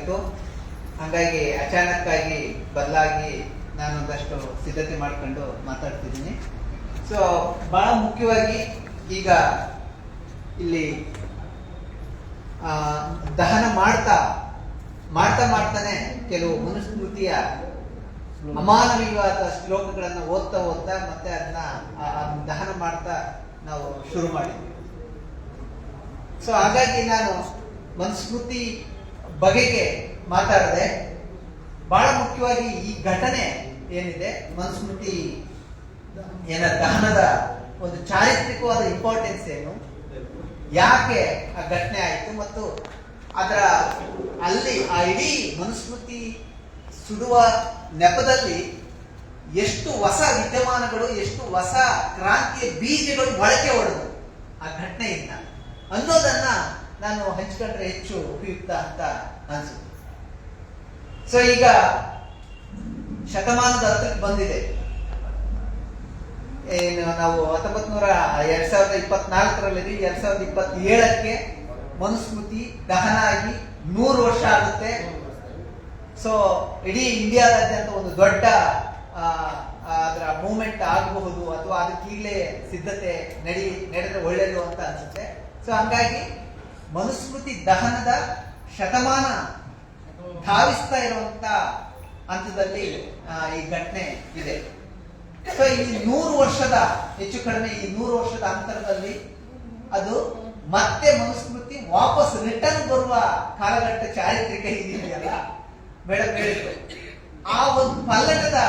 ಬೇಕಾಗಿತ್ತು ಹಾಗಾಗಿ ಅಚಾನಕ್ಕಾಗಿ ಬದಲಾಗಿ ನಾನೊಂದಷ್ಟು ಸಿದ್ಧತೆ ಮಾಡ್ಕೊಂಡು ಮಾತಾಡ್ತಿದ್ದೀನಿ. ಸೊ ಬಹಳ ಮುಖ್ಯವಾಗಿ ಈಗ ಇಲ್ಲಿ ದಹನ ಮಾಡ್ತಾ ಮಾಡ್ತಾ ಮಾಡ್ತಾನೆ ಕೆಲವು ಮನುಸ್ಮೃತಿಯ ಅಮಾನವೀಯವಾದ ಶ್ಲೋಕಗಳನ್ನ ಓದ್ತಾ ಓದ್ತಾ ಮತ್ತೆ ಅದನ್ನ ದಹನ ಮಾಡ್ತಾ ನಾವು ಶುರು ಮಾಡಿದ್ವಿ. ಸೊ ಹಾಗಾಗಿ ನಾನು ಮನುಸ್ಮೃತಿ ಬಗೆಗೆ ಮಾತಾಡದೆ ಬಹಳ ಮುಖ್ಯವಾಗಿ ಈ ಘಟನೆ ಏನಿದೆ, ಮನುಸ್ಮೃತಿ ಏನ ದಹನದ ಒಂದು ಚಾರಿತ್ರಿಕವಾದ ಇಂಪಾರ್ಟೆನ್ಸ್ ಏನು? ಯಾಕೆ ಆ ಘಟನೆ ಆಯಿತು ಮತ್ತು ಅದರ ಅಲ್ಲಿ ಆ ಇಡೀ ಮನುಸ್ಮೃತಿ ಸುಡುವ ನೆಪದಲ್ಲಿ ಎಷ್ಟು ಹೊಸ ವಿದ್ಯಮಾನಗಳು, ಎಷ್ಟು ಹೊಸ ಕ್ರಾಂತಿಯ ಬೀಜಗಳು ಮೊಳಕೆ ಹೊಡೆದು ಆ ಘಟನೆಯಿಂದ ಅನ್ನೋದನ್ನ ನಾನು ಹಂಚ್ಕೊಂಡ್ರೆ ಹೆಚ್ಚು ಉಪಯುಕ್ತ ಅಂತ ಅನ್ಸುತ್ತೆ. ಸೊ ಈಗ ಶತಮಾನದ ಹತ್ತಕ್ಕೆ ಬಂದಿದೆ. ಏನು ನಾವು ಹತ್ತೊಂಬತ್ ನೂರ ಎರಡ್ ಸಾವಿರದ ಇಪ್ಪತ್ನಾಲ್ಕರಲ್ಲಿ ಎರಡ್ ಸಾವಿರದ ಇಪ್ಪತ್ತೇಳಕ್ಕೆ ಮನುಸ್ಮೃತಿ ದಹನ ಆಗಿ ನೂರು ವರ್ಷ ಆಗುತ್ತೆ. ಸೊ ಇಡೀ ಇಂಡಿಯಾದಾದ್ಯಂತ ಒಂದು ದೊಡ್ಡ ಅದರ ಮೂವ್ಮೆಂಟ್ ಆಗಬಹುದು ಅಥವಾ ಅದಕ್ಕೆ ಸಿದ್ಧತೆ ನಡಿ, ನಡೆದ್ರೆ ಒಳ್ಳೇದು ಅಂತ ಅನ್ಸುತ್ತೆ. ಸೊ ಹಂಗಾಗಿ ಮನುಸ್ಮೃತಿ ದಹನದ ಶತಮಾನ ಧಾವಿಸ್ತಾ ಇರುವಂತ ಹಂತದಲ್ಲಿ ಈ ಘಟನೆ ಇದೆ. ಸೊ ಈ ನೂರು ವರ್ಷದ, ಹೆಚ್ಚು ಕಡಿಮೆ ಈ ನೂರು ವರ್ಷದ ಅಂತರದಲ್ಲಿ ಅದು ಮತ್ತೆ ಮನುಸ್ಮೃತಿ ವಾಪಸ್ ರಿಟರ್ನ್ ಬರುವ ಕಾಲಘಟ್ಟ ಚಾರಿತ್ರಿಕ ಇದೆಯಲ್ಲ ಮೇಡಮ್ ಹೇಳಿದ್ರು. ಆ ಒಂದು ಪಲ್ಲಟದ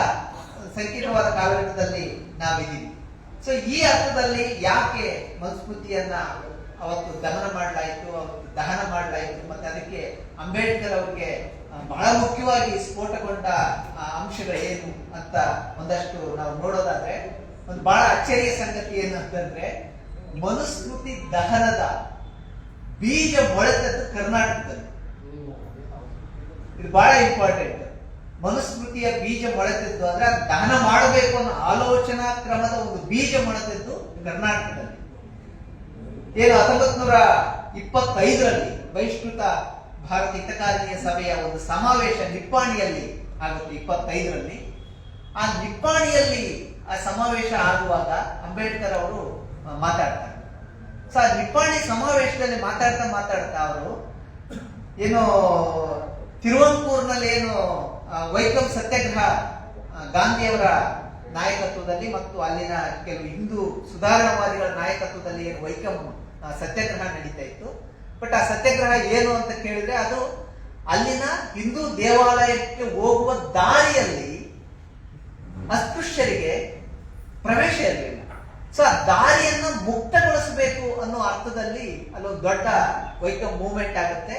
ಸಂಕೀರ್ಣವಾದ ಕಾಲಘಟ್ಟದಲ್ಲಿ ನಾವಿದ್ದೀವಿ. ಸೊ ಈ ಅರ್ಥದಲ್ಲಿ ಯಾಕೆ ಮನುಸ್ಮೃತಿಯನ್ನ ಅವತ್ತು ದಹನ ಮಾಡಲಾಯಿತು, ಅವತ್ತು ದಹನ ಮಾಡಲಾಯಿತು. ಮತ್ತೆ ಅದಕ್ಕೆ ಅಂಬೇಡ್ಕರ್ ಅವರಿಗೆ ಬಹಳ ಮುಖ್ಯವಾಗಿ ಸ್ಫೋಟಗೊಂಡ ಅಂಶಗಳು ಏನು ಅಂತ ಒಂದಷ್ಟು ನಾವು ನೋಡೋದಾದ್ರೆ, ಒಂದು ಬಹಳ ಅಚ್ಚರಿಯ ಸಂಗತಿ ಏನು ಅಂತಂದ್ರೆ, ಮನುಸ್ಮೃತಿ ದಹನದ ಬೀಜ ಮೊಳೆತದ್ದು ಕರ್ನಾಟಕದಲ್ಲಿ. ಇದು ಬಹಳ ಇಂಪಾರ್ಟೆಂಟ್ ಮನುಸ್ಮೃತಿಯ ಬೀಜ ಮೊಳೆತದ್ದು ಅಂದ್ರೆ ಅದ್ ದಹನ ಮಾಡಬೇಕು ಅನ್ನೋ ಆಲೋಚನಾ ಕ್ರಮದ ಒಂದು ಬೀಜ ಮೊಳೆತದ್ದು ಕರ್ನಾಟಕದಲ್ಲಿ. ಏನು ಹತ್ತೊಂಬತ್ ನೂರ ಇಪ್ಪತ್ತೈದರಲ್ಲಿ ಬಹಿಷ್ಕೃತ ಭಾರತ ಹಿತಕಾರಿಣಿಯ ಸಭೆಯ ಒಂದು ಸಮಾವೇಶ ನಿಪ್ಪಾಣಿಯಲ್ಲಿ ಆಗುತ್ತೆ, ಇಪ್ಪತ್ತೈದರಲ್ಲಿ. ಆ ನಿಪ್ಪಾಣಿಯಲ್ಲಿ ಆ ಸಮಾವೇಶ ಆಗುವಾಗ ಅಂಬೇಡ್ಕರ್ ಅವರು ಮಾತಾಡ್ತಾರೆ. ಸೊ, ಆ ನಿಪ್ಪಾಣಿ ಸಮಾವೇಶದಲ್ಲಿ ಮಾತಾಡ್ತಾ ಮಾತಾಡ್ತಾ ಅವರು ಏನು ತಿರುವಂಕೂರ್ನಲ್ಲಿ ಏನು ವೈಕಂ ಸತ್ಯಾಗ್ರಹ ಗಾಂಧಿಯವರ ನಾಯಕತ್ವದಲ್ಲಿ ಮತ್ತು ಅಲ್ಲಿನ ಕೆಲವು ಹಿಂದೂ ಸುಧಾರಣವಾದಿಗಳ ನಾಯಕತ್ವದಲ್ಲಿ ಏನು ವೈಕಂ ಸತ್ಯಾಗ್ರಹ ನಡೀತಾ ಇತ್ತು. ಬಟ್ ಆ ಸತ್ಯಾಗ್ರಹ ಏನು ಅಂತ ಕೇಳಿದ್ರೆ ಅದು ಅಲ್ಲಿನ ಹಿಂದೂ ದೇವಾಲಯಕ್ಕೆ ಹೋಗುವ ದಾರಿಯಲ್ಲಿ ಅಸ್ಪೃಶ್ಯರಿಗೆ ಪ್ರವೇಶ ಇರಲಿಲ್ಲ. ಸೊ ಆ ದಾರಿಯನ್ನು ಮುಕ್ತಗೊಳಿಸಬೇಕು ಅನ್ನೋ ಅರ್ಥದಲ್ಲಿ ಅಲ್ಲೊಂದು ದೊಡ್ಡ ವೈಕ ಮೂವ್ಮೆಂಟ್ ಆಗುತ್ತೆ.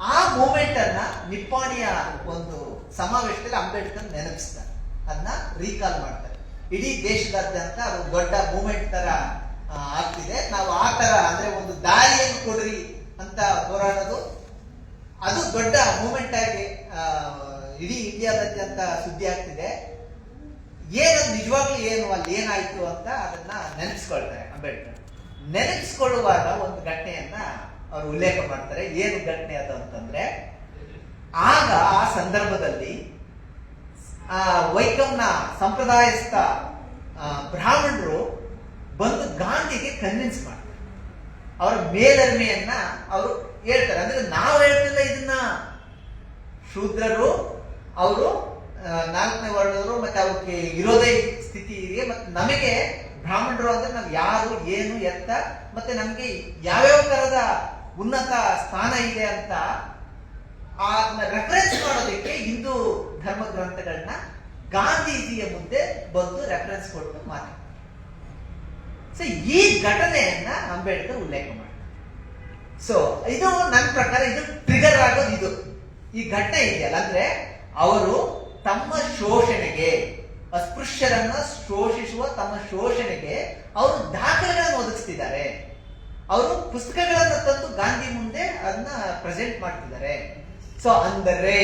ಆ ಮೂವ್ಮೆಂಟ್ ಅನ್ನ ನಿಪ್ಪಾಣಿಯ ಒಂದು ಸಮಾವೇಶದಲ್ಲಿ ಅಂಬೇಡ್ಕರ್ ನೆನಪಿಸ್ತಾರೆ. ಅದನ್ನ ರೀಕಾಲ್ ಮಾಡ್ತಾರೆ. ಇಡೀ ದೇಶದಾದ್ಯಂತ ಅದು ದೊಡ್ಡ ಮೂವ್ಮೆಂಟ್ ತರ ಆಗ್ತಿದೆ. ನಾವು ಆ ತರ ಅಂದ್ರೆ ಒಂದು ದಾರಿಯನ್ನು ಕೊಡ್ರಿ ಅಂತ ಹೋರಾಡೋದು. ಅದು ದೊಡ್ಡ ಮೂಮೆಂಟ್ ಆಗಿ ಇಡೀ ಇಂಡಿಯಾದಾದ್ಯಂತ ಸುದ್ದಿ ಆಗ್ತಿದೆ. ಏನು ನಿಜವಾಗ್ಲೂ ಏನು, ಅಲ್ಲಿ ಏನಾಯ್ತು ಅಂತ ಅದನ್ನ ನೆನೆಸ್ಕೊಳ್ತಾರೆ ಅಂಬೇಡ್ಕರ್. ನೆನೆಸ್ಕೊಳ್ಳುವಾಗ ಒಂದು ಘಟನೆಯನ್ನ ಅವರು ಉಲ್ಲೇಖ ಮಾಡ್ತಾರೆ. ಏನು ಘಟನೆ ಅದು ಅಂತಂದ್ರೆ, ಆಗ ಆ ಸಂದರ್ಭದಲ್ಲಿ, ಆ, ವೈಕಂನ ಸಂಪ್ರದಾಯಸ್ಥ ಬ್ರಾಹ್ಮಣರು ಬಂದು ಗಾಂಧಿಗೆ ಕನ್ವಿನ್ಸ್ ಮಾಡ್ತಾರೆ ಅವರ ಮೇಲರಿಮೆಯನ್ನ ಅವರು ಹೇಳ್ತಾರೆ. ಅಂದ್ರೆ ನಾವು ಹೇಳ್ತಿಲ್ಲ ಇದನ್ನ. ಶೂದ್ರರು, ಅವರು ನಾಲ್ಕನೇ ವರ್ಣದವರು ಮತ್ತೆ ಅವಕ್ಕೆ ಇರೋದೇ ಸ್ಥಿತಿ ಇದೆ. ಮತ್ತೆ ನಮಗೆ ಬ್ರಾಹ್ಮಣರು ಅಂದ್ರೆ ನಾವು ಯಾರು, ಏನು ಎತ್ತ ಮತ್ತೆ ನಮ್ಗೆ ಯಾವ್ಯಾವ ತರದ ಉನ್ನತ ಸ್ಥಾನ ಇದೆ ಅಂತ ಅದನ್ನ ರೆಫರೆನ್ಸ್ ಮಾಡೋದಕ್ಕೆ ಹಿಂದೂ ಧರ್ಮ ಗ್ರಂಥಗಳನ್ನ ಗಾಂಧೀಜಿಯ ಮುಂದೆ ಬಂದು ರೆಫರೆನ್ಸ್ ಕೊಟ್ಟು ಮಾತಾಡ್ತಾರೆ. ಸೊ ಈ ಘಟನೆಯನ್ನ ಅಂಬೇಡ್ಕರ್ ಉಲ್ಲೇಖ ಮಾಡ್ತಾರೆ. ಸೊ ಇದು ನನ್ನ ಪ್ರಕಾರ ಇದು ಟ್ರಿಗರ್ ಆಗೋದು ಇದು. ಈ ಘಟನೆ ಇದೆಯಲ್ಲ, ಅಂದ್ರೆ ಅವರು ತಮ್ಮ ಶೋಷಣೆಗೆ, ಅಸ್ಪೃಶ್ಯರನ್ನ ಶೋಷಿಸುವ ತಮ್ಮ ಶೋಷಣೆಗೆ ಅವರು ದಾಖಲೆಗಳನ್ನು ಒದಗಿಸ್ತಿದ್ದಾರೆ. ಅವರು ಪುಸ್ತಕಗಳನ್ನ ತಂದು ಗಾಂಧಿ ಮುಂದೆ ಅದನ್ನ ಪ್ರೆಸೆಂಟ್ ಮಾಡ್ತಿದ್ದಾರೆ. ಸೊ ಅಂದರೆ,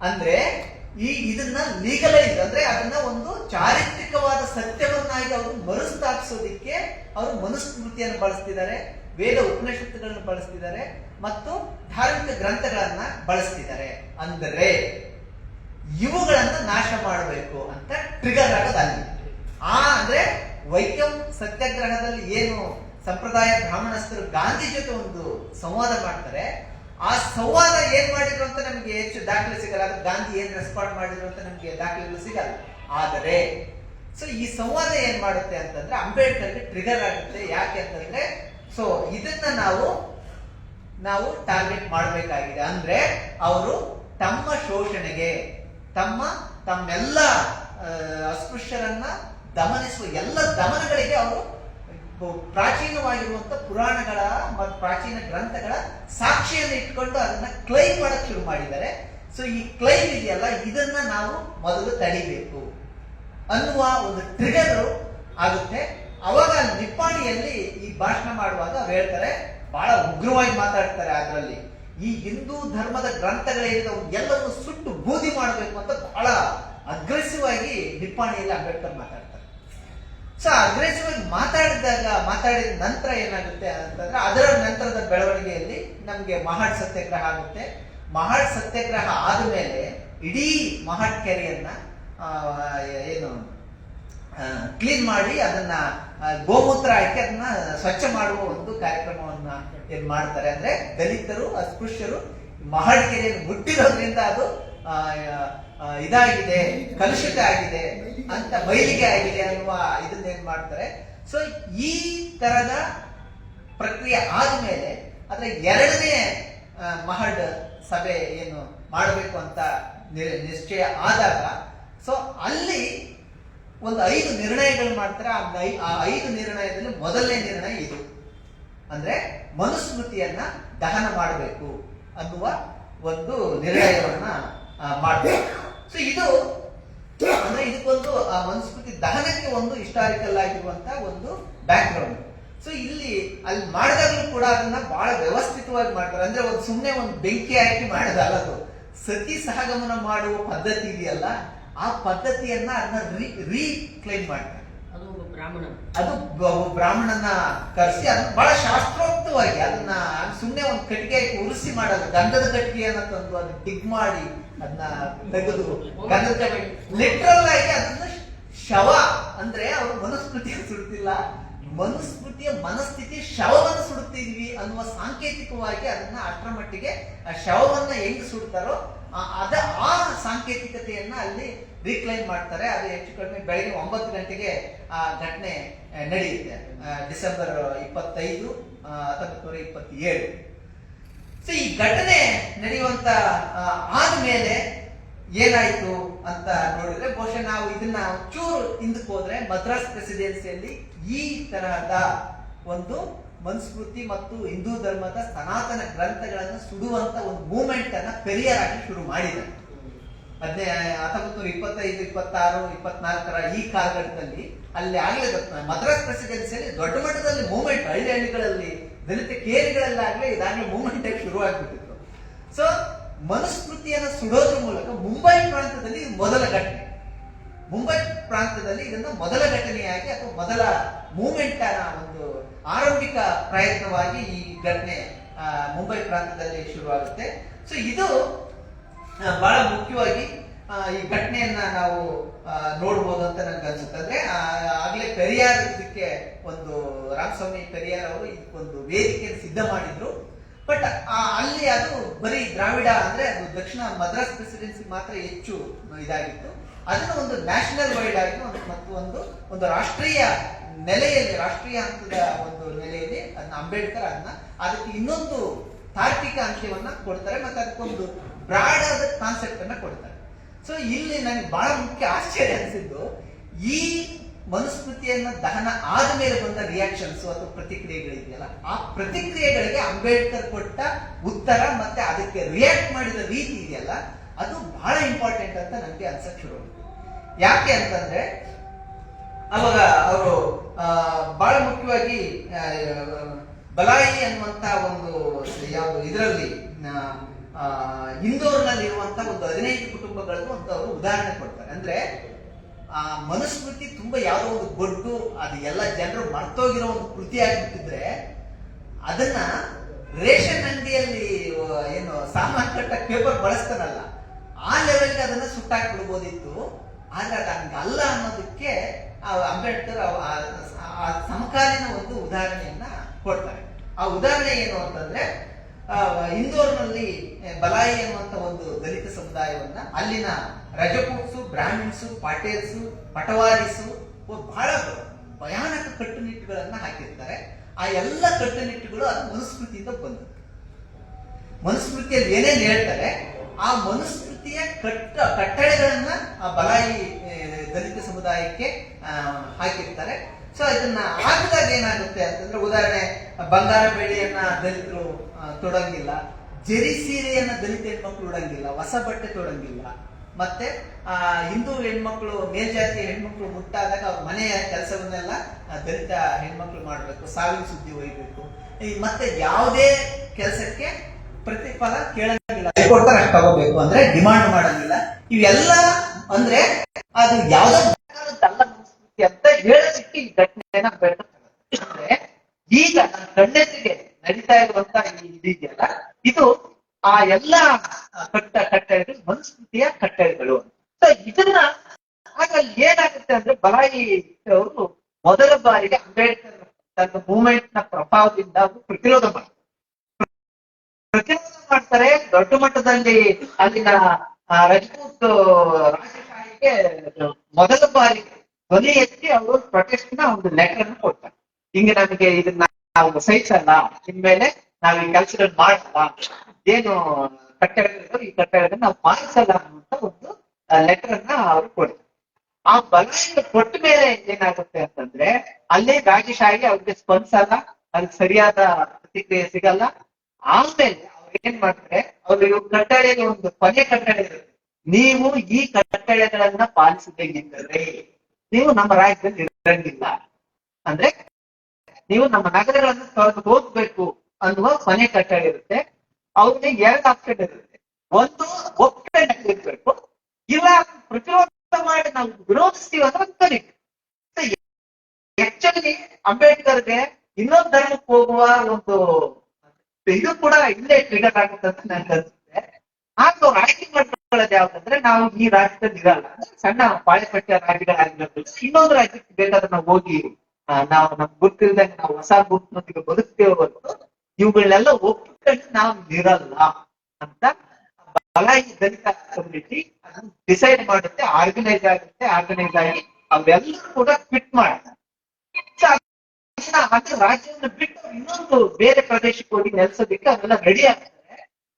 ಅಂದ್ರೆ ಈ ಇದನ್ನ ಲೀಗಲೈಸ್ ಅಂದ್ರೆ ಅದನ್ನ ಒಂದು ಚಾರಿತ್ರಿಕವಾದ ಸತ್ಯವನ್ನಾಗಿ ಅವರು ಮರುಸ್ಥಾಪಿಸೋದಿಕ್ಕೆ ಅವರು ಮನುಸ್ಮೃತಿಯನ್ನು ಬಳಸ್ತಿದ್ದಾರೆ, ವೇದ ಉಪನಿಷತ್ತುಗಳನ್ನು ಬಳಸ್ತಿದ್ದಾರೆ ಮತ್ತು ಧಾರ್ಮಿಕ ಗ್ರಂಥಗಳನ್ನ ಬಳಸ್ತಿದ್ದಾರೆ. ಅಂದರೆ ಇವುಗಳನ್ನು ನಾಶ ಮಾಡಬೇಕು ಅಂತ ಟ್ರಿಗರ್ ಆಗೋದು ಅಲ್ಲಿ. ಆ ಅಂದ್ರೆ ವೈಕಂ ಸತ್ಯಾಗ್ರಹದಲ್ಲಿ ಏನು ಸಂಪ್ರದಾಯ ಬ್ರಾಹ್ಮಣಸ್ಥರು ಗಾಂಧಿ ಜೊತೆ ಒಂದು ಸಂವಾದ ಮಾಡ್ತಾರೆ ಆ ಸಂವಾದ ಏನ್ ಮಾಡಿದ್ರು ಅಂತ ನಮಗೆ ಹೆಚ್ಚು ದಾಖಲೆ ಸಿಗಲ್ಲ. ಗಾಂಧಿ ಏನ್ ರೆಸ್ಪಾಂಡ್ ಮಾಡಿದ್ರು ಅಂತ ನಮಗೆ ದಾಖಲೆಗಳು ಸಿಗಲ್ಲ. ಆದರೆ ಸೊ ಈ ಸಂವಾದ ಏನ್ ಮಾಡುತ್ತೆ ಅಂತಂದ್ರೆ ಅಂಬೇಡ್ಕರ್ಗೆ ಟ್ರಿಗರ್ ಆಗುತ್ತೆ. ಯಾಕೆ ಅಂತಂದ್ರೆ ಸೊ ಇದನ್ನ ನಾವು ನಾವು ಟಾರ್ಗೆಟ್ ಮಾಡಬೇಕಾಗಿದೆ. ಅಂದ್ರೆ ಅವರು ತಮ್ಮ ಶೋಷಣೆಗೆ, ತಮ್ಮ, ತಮ್ಮೆಲ್ಲ ಅಸ್ಪೃಶ್ಯರನ್ನ ದಮನಿಸುವ ಎಲ್ಲ ದಮನಗಳಿಗೆ ಅವರು ಪ್ರಾಚೀನವಾಗಿರುವಂತ ಪುರಾಣಗಳ ಮತ್ತು ಪ್ರಾಚೀನ ಗ್ರಂಥಗಳ ಸಾಕ್ಷಿಯನ್ನು ಇಟ್ಕೊಂಡು ಅದನ್ನ ಕ್ಲೈಮ್ ಮಾಡಕ್ ಶುರು ಮಾಡಿದ್ದಾರೆ. ಸೊ ಈ ಕ್ಲೈಮ್ ಇದೆಯಲ್ಲ, ಇದನ್ನ ನಾವು ಮೊದಲು ತಡಿಬೇಕು ಅನ್ನುವ ಒಂದು ಟ್ರಿಗರ್ ಆಗುತ್ತೆ. ಅವಾಗ ನಿಪ್ಪಾಣಿಯಲ್ಲಿ ಈ ಭಾಷಣ ಮಾಡುವಾಗ ಅವ್ರು ಹೇಳ್ತಾರೆ, ಬಹಳ ಉಗ್ರವಾಗಿ ಮಾತಾಡ್ತಾರೆ ಅದರಲ್ಲಿ. ಈ ಹಿಂದೂ ಧರ್ಮದ ಗ್ರಂಥಗಳೇನಿದೆ ಅವು ಎಲ್ಲವನ್ನು ಸುಟ್ಟು ಬೂದಿ ಮಾಡಬೇಕು ಅಂತ ಬಹಳ ಅಗ್ರೆಸಿವ್ ಆಗಿ ನಿಪ್ಪಾಣಿಯಲ್ಲಿ ಅಂಬೇಡ್ಕರ್ ಮಾತಾಡ್ತಾರೆ. ಸೊ ಅಗ್ರೆಸಿವ್ ಆಗಿ ಮಾತಾಡಿದಾಗ, ಮಾತಾಡಿದ ನಂತರ ಏನಾಗುತ್ತೆ ಅಂತಂದ್ರೆ, ಅದರ ನಂತರದ ಬೆಳವಣಿಗೆಯಲ್ಲಿ ನಮಗೆ ಮಹಾಡ್ ಸತ್ಯಾಗ್ರಹ ಆಗುತ್ತೆ. ಮಹಾಡ್ ಸತ್ಯಾಗ್ರಹ ಆದಮೇಲೆ ಇಡೀ ಮಹಾಡ್ ಕೆರೆಯನ್ನ ಏನು ಕ್ಲೀನ್ ಮಾಡಿ ಅದನ್ನ ಗೋಮೂತ್ರ ಹಾಕಿ ಅದನ್ನ ಸ್ವಚ್ಛ ಮಾಡುವ ಒಂದು ಕಾರ್ಯಕ್ರಮವನ್ನ ಏನ್ ಮಾಡ್ತಾರೆ ಅಂದ್ರೆ, ದಲಿತರು, ಅಸ್ಪೃಶ್ಯರು ಮಹಾಡ್ ಕೆರೆಯನ್ನು ಮುಟ್ಟಿರೋದ್ರಿಂದ ಅದು ಇದಾಗಿದೆ, ಕಲುಷಿತ ಆಗಿದೆ. ಅಂತ ಬಯಲಿಗೆ ಆಗಿದೆ ಅನ್ನುವ ಇದನ್ನ ಏನ್ ಮಾಡ್ತಾರೆ? ಸೊ ಈ ತರದ ಪ್ರಕ್ರಿಯೆ ಆದ್ಮೇಲೆ ಅದ್ರ ಎರಡನೇ ಮಹಡ್ ಸಭೆ ಏನು ಮಾಡಬೇಕು ಅಂತ ನಿಶ್ಚಯ ಆದಾಗ ಸೊ ಅಲ್ಲಿ ಒಂದು ಐದು ನಿರ್ಣಯಗಳು ಮಾಡ್ತಾರೆ. ಆ ಐದು ನಿರ್ಣಯದಲ್ಲಿ ಮೊದಲನೇ ನಿರ್ಣಯ ಇದು. ಅಂದ್ರೆ ಮನುಸ್ಮೃತಿಯನ್ನ ದಹನ ಮಾಡಬೇಕು ಅನ್ನುವ ಒಂದು ನಿರ್ಣಯವನ್ನ ಮಾಡಬೇಕು ಸೊ ಇದು ಅಂದ್ರೆ ಇದಕ್ಕೊಂದು ಆ ಮನುಸ್ಮೃತಿ ದಹನಕ್ಕೆ ಒಂದು ಹಿಸ್ಟಾರಿಕಲ್ ಆಗಿರುವಂತಹ ಒಂದು ಬ್ಯಾಕ್ ಗ್ರೌಂಡ್ ಸೊ ಇಲ್ಲಿ ಅಲ್ಲಿ ಮಾಡಿದಾಗಲೂ ಕೂಡ ಅದನ್ನ ಬಹಳ ವ್ಯವಸ್ಥಿತವಾಗಿ ಮಾಡ್ತಾರೆ. ಅಂದ್ರೆ ಒಂದು ಸುಮ್ಮನೆ ಒಂದು ಬೆಂಕಿ ಹಾಕಿ ಮಾಡಿದಲ್ಲ ಅದು. ಸತಿ ಸಹಗಮನ ಮಾಡುವ ಪದ್ಧತಿ ಇದೆಯಲ್ಲ ಆ ಪದ್ಧತಿಯನ್ನ ಅದನ್ನ ರೀ ರೀಕ್ಲೈಮ್ ಮಾಡ್ತಾರೆ. ಅದು ಬ್ರಾಹ್ಮಣ. ಅದು ಬ್ರಾಹ್ಮಣನ ಕರೆಸಿ ಅದನ್ನ ಬಹಳ ಶಾಸ್ತ್ರೋಕ್ತವಾಗಿ ಅದನ್ನ ಸುಮ್ಮನೆ ಒಂದು ಕಟ್ಟಿಗೆ ಹಾಕಿ ಉರಿಸಿ ಮಾಡೋದು ಗಂಧದ ಕಟ್ಟಿಗೆಯನ್ನ ತಂದು ಅದನ್ನ ಟಿಗ್ ಮಾಡಿ ಅದನ್ನ ತೆಗೆದು ಲಿಟ್ರಲ್ ಆಗಿ ಅದನ್ನ ಶವ ಅಂದ್ರೆ ಅವರು ಮನುಸ್ಮೃತಿಯ ಸುಡುತ್ತಿಲ್ಲ ಮನುಸ್ಮೃತಿಯ ಮನಸ್ಥಿತಿ ಶವವನ್ನು ಸುಡುತ್ತಿದ್ವಿ ಅನ್ನುವ ಸಾಂಕೇತಿಕವಾಗಿ ಅದನ್ನ ಅಷ್ಟರ ಮಟ್ಟಿಗೆ ಆ ಶವವನ್ನ ಹೆಂಗ್ ಸುಡ್ತಾರೋ ಅದ ಆ ಸಾಂಕೇತಿಕತೆಯನ್ನ ಅಲ್ಲಿ ರೀಕ್ಲೈನ್ ಮಾಡ್ತಾರೆ. ಅದು ಹೆಚ್ಚು ಕಡಿಮೆ ಬೆಳಗ್ಗೆ ಒಂಬತ್ತು ಗಂಟೆಗೆ ಆ ಘಟನೆ ನಡೆಯುತ್ತೆ. ಡಿಸೆಂಬರ್ ಇಪ್ಪತ್ತೈದು ಹತ್ತೊಂಬತ್ತು ನೂರ ಇಪ್ಪತ್ತೇಳು. ಸೊ ಈ ಘಟನೆ ನಡೆಯುವಂತ ಆದ್ಮೇಲೆ ಏನಾಯ್ತು ಅಂತ ನೋಡಿದ್ರೆ ಬಹುಶಃ ನಾವು ಇದನ್ನ ಚೂರು ಹಿಂದಕ್ಕೆ ಹೋದ್ರೆ ಮದ್ರಾಸ್ ಪ್ರೆಸಿಡೆನ್ಸಿಯಲ್ಲಿ ಈ ತರಹದ ಒಂದು ಮನುಸ್ಮೃತಿ ಮತ್ತು ಹಿಂದೂ ಧರ್ಮದ ಸನಾತನ ಗ್ರಂಥಗಳನ್ನು ಸುಡುವಂತ ಒಂದು ಮೂವ್ಮೆಂಟ್ ಅನ್ನ ಪೆರಿಯರ್ ಆಗಿ ಶುರು ಮಾಡಿದೆ. ಅದೇ ಹತ್ತೊಂಬತ್ತು ನೂರ ಇಪ್ಪತ್ತೈದು, ಇಪ್ಪತ್ತಾರು, ಇಪ್ಪತ್ನಾಲ್ಕರ ಈ ಕಾಲಘಟ್ಟದಲ್ಲಿ ಅಲ್ಲಿ ಆಗ್ಲೇ ಮದ್ರಾಸ್ ಪ್ರೆಸಿಡೆನ್ಸಿಯಲ್ಲಿ ದೊಡ್ಡ ಮಟ್ಟದಲ್ಲಿ ಮೂವ್ಮೆಂಟ್ ಹಳ್ಳಿ ಹಳ್ಳಿಗಳಲ್ಲಿ ದಲಿತ ಕೇರಿಗಳಲ್ಲಾಗ್ಲೇ ಇದಾಗಲೇ ಮೂವ್ಮೆಂಟ್ ಶುರು ಆಗ್ಬಿಟ್ಟಿತ್ತು ಸೊ ಮನುಸ್ಮೃತಿಯನ್ನು ಸುಡೋದ್ರ ಮೂಲಕ ಮುಂಬೈ ಪ್ರಾಂತದಲ್ಲಿ ಮೊದಲ ಘಟನೆ. ಮುಂಬೈ ಪ್ರಾಂತದಲ್ಲಿ ಇದನ್ನ ಮೊದಲ ಘಟನೆಯಾಗಿ ಅಥವಾ ಮೊದಲ ಮೂವ್ಮೆಂಟ್ ಒಂದು ಆರಂಭಿಕ ಪ್ರಯತ್ನವಾಗಿ ಈ ಘಟನೆ ಮುಂಬೈ ಪ್ರಾಂತದಲ್ಲಿ ಶುರುವಾಗುತ್ತೆ. ಸೊ ಇದು ಬಹಳ ಮುಖ್ಯವಾಗಿ ಈ ಘಟನೆಯನ್ನ ನಾವು ನೋಡ್ಬೋದು ಅಂತ ನನ್ಗೆ ಅನ್ಸುತ್ತೆ. ಅಂದ್ರೆ ಆಗ್ಲೇ ಪೆರಿಯಾರ್ ಇದಕ್ಕೆ ಒಂದು, ರಾಮಸ್ವಾಮಿ ಪೆರಿಯಾರ್ ಅವರು ಇದಕ್ಕೊಂದು ವೇದಿಕೆಯನ್ನು ಸಿದ್ಧ ಮಾಡಿದ್ರು. ಬಟ್ ಅಲ್ಲಿ ಅದು ಬರೀ ದ್ರಾವಿಡ, ಅಂದ್ರೆ ಅದು ದಕ್ಷಿಣ ಮದ್ರಾಸ್ ಪ್ರೆಸಿಡೆನ್ಸಿ ಮಾತ್ರ ಹೆಚ್ಚು ಇದಾಗಿತ್ತು. ಅದನ್ನ ಒಂದು ನ್ಯಾಷನಲ್ ವೈಡ್ ಆಗಿ ಒಂದು, ಮತ್ತು ಒಂದು ಒಂದು ರಾಷ್ಟ್ರೀಯ ನೆಲೆಯಲ್ಲಿ, ರಾಷ್ಟ್ರೀಯ ಹಂತದ ಒಂದು ನೆಲೆಯಲ್ಲಿ ಅದನ್ನ ಅಂಬೇಡ್ಕರ್ ಅದನ್ನ ಅದಕ್ಕೆ ಇನ್ನೊಂದು ತಾರ್ಕಿಕ ಅಂಶವನ್ನ ಕೊಡ್ತಾರೆ, ಮತ್ತೆ ಅದಕ್ಕೊಂದು ಬ್ರಾಡ್ ಆದ ಕಾನ್ಸೆಪ್ಟ್ ಅನ್ನ ಕೊಡ್ತಾರೆ. ಸೊ ಇಲ್ಲಿ ನನಗೆ ಬಹಳ ಮುಖ್ಯ ಆಶ್ಚರ್ಯ ಅನಿಸಿದ್ದು, ಈ ಮನುಸ್ಮೃತಿಯನ್ನ ದಹನ ಆದ್ಮೇಲೆ ಬಂದ ರಿಯಾಕ್ಷನ್ಸ್ ಅಥವಾ ಪ್ರತಿಕ್ರಿಯೆಗಳಿದೆಯಲ್ಲ, ಆ ಪ್ರತಿಕ್ರಿಯೆಗಳಿಗೆ ಅಂಬೇಡ್ಕರ್ ಕೊಟ್ಟ ಉತ್ತರ ಮತ್ತೆ ಅದಕ್ಕೆ ರಿಯಾಕ್ಟ್ ಮಾಡಿದ ರೀತಿ ಇದೆಯಲ್ಲ, ಅದು ಬಹಳ ಇಂಪಾರ್ಟೆಂಟ್ ಅಂತ ನನಗೆ ಅನ್ಸಕ್ ಶುರು. ಯಾಕೆ ಅಂತಂದ್ರೆ, ಅವಾಗ ಅವರು ಬಹಳ ಮುಖ್ಯವಾಗಿ ಬಲಾಯಿ ಅನ್ನುವಂತ ಒಂದು ಯಾವ ಇದರಲ್ಲಿ ಇಂದೋರ್ನಲ್ಲಿ ಇರುವಂತಹ ಒಂದು ಹದಿನೈದು ಕುಟುಂಬಗಳಿಗೂ ಅಂತ ಅವರು ಉದಾಹರಣೆ ಕೊಡ್ತಾರೆ. ಅಂದ್ರೆ, ಆ, ಮನುಸ್ಮೃತಿ ತುಂಬಾ ಯಾವುದೋ ಒಂದು ಗೊಡ್ಡು, ಅದು ಎಲ್ಲ ಜನರು ಮರ್ತೋಗಿರೋ ಒಂದು ಕೃತಿ ಆಗಿಬಿಟ್ಟಿದ್ರೆ, ಅದನ್ನ ರೇಷನ್ ಅಂಗಡಿಯಲ್ಲಿ ಏನು ಸಾಮಾನು ಕಟ್ಟಕ್ಕೆ ಪೇಪರ್ ಬಳಸ್ತಾನಲ್ಲ, ಆ ಲೆವೆಲ್ಗೆ ಅದನ್ನ ಸುಟ್ಟಾಕಿ ಬಿಡ್ಬೋದಿತ್ತು ಆದ್ರೆ ಅದು ಹಂಗಲ್ಲ ಅನ್ನೋದಕ್ಕೆ ಆ ಅಂಬೇಡ್ಕರ್ ಆ- ಸಮಕಾಲೀನ ಒಂದು ಉದಾಹರಣೆಯನ್ನ ಕೊಡ್ತಾರೆ. ಆ ಉದಾಹರಣೆ ಏನು ಅಂತಂದ್ರೆ ಇಂದೋರ್ನಲ್ಲಿ ಬಲಾಯಿ ಅನ್ನುವಂತ ಒಂದು ದಲಿತ ಸಮುದಾಯವನ್ನ ಅಲ್ಲಿನ ರಜಪೂಟ್ಸು ಬ್ರಾಹ್ಮಿಣ್ಸು, ಪಾಟೇಲ್ಸು, ಪಟವಾರಿಸು ಬಹಳ ಭಯಾನಕ ಕಟ್ಟುನಿಟ್ಟುಗಳನ್ನ ಹಾಕಿರ್ತಾರೆ. ಆ ಎಲ್ಲ ಕಟ್ಟುನಿಟ್ಟುಗಳು ಅದು ಮನುಸ್ಮೃತಿಯಿಂದ ಬಂದದ್ದು. ಮನುಸ್ಮೃತಿಯಲ್ಲಿ ಏನೇನು ಹೇಳ್ತಾರೆ? ಆ ಮನುಸ್ಮೃತಿಯ ಕಟ್ಟ, ಕಟ್ಟಳೆಗಳನ್ನ ಆ ಬಲಾಯಿ ದಲಿತ ಸಮುದಾಯಕ್ಕೆ ಹಾಕಿರ್ತಾರೆ. ಸೊ ಇದನ್ನ ಹಾಕಿದಾಗ ಏನಾಗುತ್ತೆ ಅಂತಂದ್ರೆ, ಉದಾಹರಣೆ ಬಂಗಾರ ಬೆಳ್ಳಿಯನ್ನ ದಲಿತರು ತೊಡಂಗಿಲ್ಲ. ಜರಿ ಸೀರೆಯನ್ನ ದಲಿತ ಹೆಣ್ಮಕ್ಳು ಉಡಂಗಿಲ್ಲ. ಹೊಸ ಬಟ್ಟೆ ತೊಡಂಗಿಲ್ಲ. ಮತ್ತೆ, ಆ, ಹಿಂದೂ ಹೆಣ್ಮಕ್ಳು, ಮೇಲ್ಜಾತಿಯ ಹೆಣ್ಮಕ್ಳು ಮುಟ್ಟಾದಾಗ ಅವ್ರ ಮನೆಯ ಕೆಲಸವನ್ನೆಲ್ಲ ದಲಿತ ಹೆಣ್ಮಕ್ಳು ಮಾಡ್ಬೇಕು. ಸಾವಿನ ಸುದ್ದಿ ಒಯ್ಬೇಕು. ಮತ್ತೆ ಯಾವುದೇ ಕೆಲಸಕ್ಕೆ ಪ್ರತಿಫಲ ಕೇಳಂಗಿಲ್ಲ. ಕೊಡ್ತಾರೆ ತಗೋಬೇಕು ಅಂದ್ರೆ, ಡಿಮಾಂಡ್ ಮಾಡಂಗಿಲ್ಲ. ಇವೆಲ್ಲ ಅಂದ್ರೆ, ಅದು ಯಾವ್ದೋ ಅಂತ ಹೇಳೋದಕ್ಕೆ ಈ ಘಟನೆಯನ್ನ ಬೆಳೆದ್ರೆ ಈಗ ನನ್ನ ಕಣ್ಣೆದುರಿಗೆ ನಡೀತಾ ಇರುವಂತ ಈ ಇದೆಯಲ್ಲ ಇದು ಆ ಎಲ್ಲ ಕಟ್ಟ ಕಟ್ಟಡಗಳು, ಮನುಸ್ಮೃತಿಯ ಕಟ್ಟಡಗಳು. ಸೊ ಇದನ್ನ ಆಗ ಏನಾಗುತ್ತೆ ಅಂದ್ರೆ ಬಲಾಯಿ ಅವರು ಮೊದಲ ಬಾರಿಗೆ ಅಂಬೇಡ್ಕರ್ ತನ್ನ ಮೂವ್ಮೆಂಟ್ನ ಪ್ರಭಾವದಿಂದ ಅವರು ಪ್ರತಿರೋಧ ಮಾಡ್ತಾರೆ. ಪ್ರತಿರೋಧ ಮಾಡ್ತಾರೆ, ದೊಡ್ಡ ಮಟ್ಟದಲ್ಲಿ ಅಲ್ಲಿನ ರಜಪೂತ್ ರಾಜಶಾಹಿಗೆ ಮೊದಲ ಬಾರಿಗೆ ಎತ್ತಿ ಅವರು ಪ್ರೊಟೆಸ್ಟ್ನ ಒಂದು ಲೆಟರ್ ಕೊಡ್ತಾರೆ. ಹಿಂಗೆ ನಮಗೆ ಇದನ್ನ ನಾವು ಸಹಿಸಲ್ಲ ಇನ್ಮೇಲೆ ನಾವು ಈ ಕೆಲಸಗಳು ಮಾಡಲ್ಲ. ಏನು ಕಟ್ಟಡಗಳು, ಈ ಕಟ್ಟಡಗಳನ್ನ ನಾವು ಪಾಲಿಸಲ್ಲ ಅನ್ನುವಂತ ಒಂದು ಲೆಟರ್ ಅನ್ನ ಅವರು ಕೊಡ್ತಾರೆ. ಆ ಬಲಾಯ ಕೊಟ್ಟ ಮೇಲೆ ಏನಾಗುತ್ತೆ ಅಂತಂದ್ರೆ, ಅಲ್ಲೇ ರಾಜಶಾಹಿ ಅವ್ರಿಗೆ ಸ್ಪಂದಿಸಲ್ಲ ಅದಕ್ಕೆ ಸರಿಯಾದ ಪ್ರತಿಕ್ರಿಯೆ ಸಿಗಲ್ಲ. ಆಮೇಲೆ ಅವ್ರು ಏನ್ ಮಾಡ್ತಾರೆ, ಅವ್ರಿಗೆ ಕಟ್ಟಳೆಗೆ ಒಂದು ಕೊನೆ ಕಟ್ಟಳೆ ಇರುತ್ತೆ. ನೀವು ಈ ಕಟ್ಟಳೆಗಳನ್ನ ಪಾಲಿಸಬೇಕಿದ್ದರೆ ನೀವು ನಮ್ಮ ರಾಜ್ಯದಲ್ಲಿ ಇರಂಗಿಲ್ಲ. ಅಂದ್ರೆ ನೀವು ನಮ್ಮ ನಗರಗಳನ್ನು ತೊರೆದು ಹೋಗ್ಬೇಕು ಅನ್ನುವ ಕೊನೆ ಕಟ್ಟಡ ಇರುತ್ತೆ. ಅವ್ರಿಗೆ ಎರಡು ಆಪ್ಷನ್ ಇರುತ್ತೆ. ಒಂದು, ಒಪ್ಪಿಗೆ ಇರ್ಬೇಕು. ಇಲ್ಲ, ಪ್ರತಿರೋಧ ಮಾಡಿ ನಾವು ವಿರೋಧಿಸ್ತೀವಿ ಅಂದ್ರೆ ಕರೀತೀವಿ ಆಕ್ಚುಲಿ ಅಂಬೇಡ್ಕರ್ಗೆ ಇನ್ನೊಂದು ಧರ್ಮಕ್ಕೆ ಹೋಗುವ ಒಂದು ಇದು ಕೂಡ ಇಲ್ಲೇ ಟ್ರಿಗರ್ ಆಗುತ್ತೆ ಅಂತ ಅನ್ಸುತ್ತೆ ಆಗ ಅವ್ರು ಆಯ್ಕೆ ಮಾಡ್ಕೊಳ್ಳೋದು ಯಾವ್ದಂದ್ರೆ ನಾವು ಈ ರಾಜ್ಯದಲ್ಲಿ ಇರಲ್ಲ. ಸಣ್ಣ ಪಾಳೆಪಟ್ಟ ರಾಜ್ಯಗಳಾಗಿರೋದು ಇನ್ನೊಂದು ರಾಜ್ಯಕ್ಕೆ ಬೇಕಾದ್ರೆ ನಾವು ಹೋಗಿ ನಾವು ನಮ್ ಗೊತ್ತಿಲ್ದಂಗೆ ನಾವು ಹೊಸ ಗುಂಪಿನೊಂದಿಗೆ ಬದುಕ್ತೇವೆ ಹೊರತು ಇವುಗಳನ್ನೆಲ್ಲ ಒಪ್ಪಿಕೊಂಡು ನಾವು ಇರಲ್ಲ ಅಂತ ಬಲಾಯಿ ದಲಿತ ಕಮ್ಯುನಿಟಿ ಡಿಸೈಡ್ ಮಾಡುತ್ತೆ ಆರ್ಗನೈಸ್ ಆಗುತ್ತೆ ಆರ್ಗನೈಸ್ ಆಗಿ ಅವೆಲ್ಲರೂ ಕೂಡ ಫಿಟ್ ಮಾಡ್ತಾರೆ ರಾಜ್ಯವನ್ನು ಬಿಟ್ಟು ಇನ್ನೊಂದು ಬೇರೆ ಪ್ರದೇಶಕ್ಕೆ ಹೋಗಿ ನೆಲೆಸೋದಿಕ್ಕೆ ಅವೆಲ್ಲ ರೆಡಿ ಆಗ್ತಾರೆ So,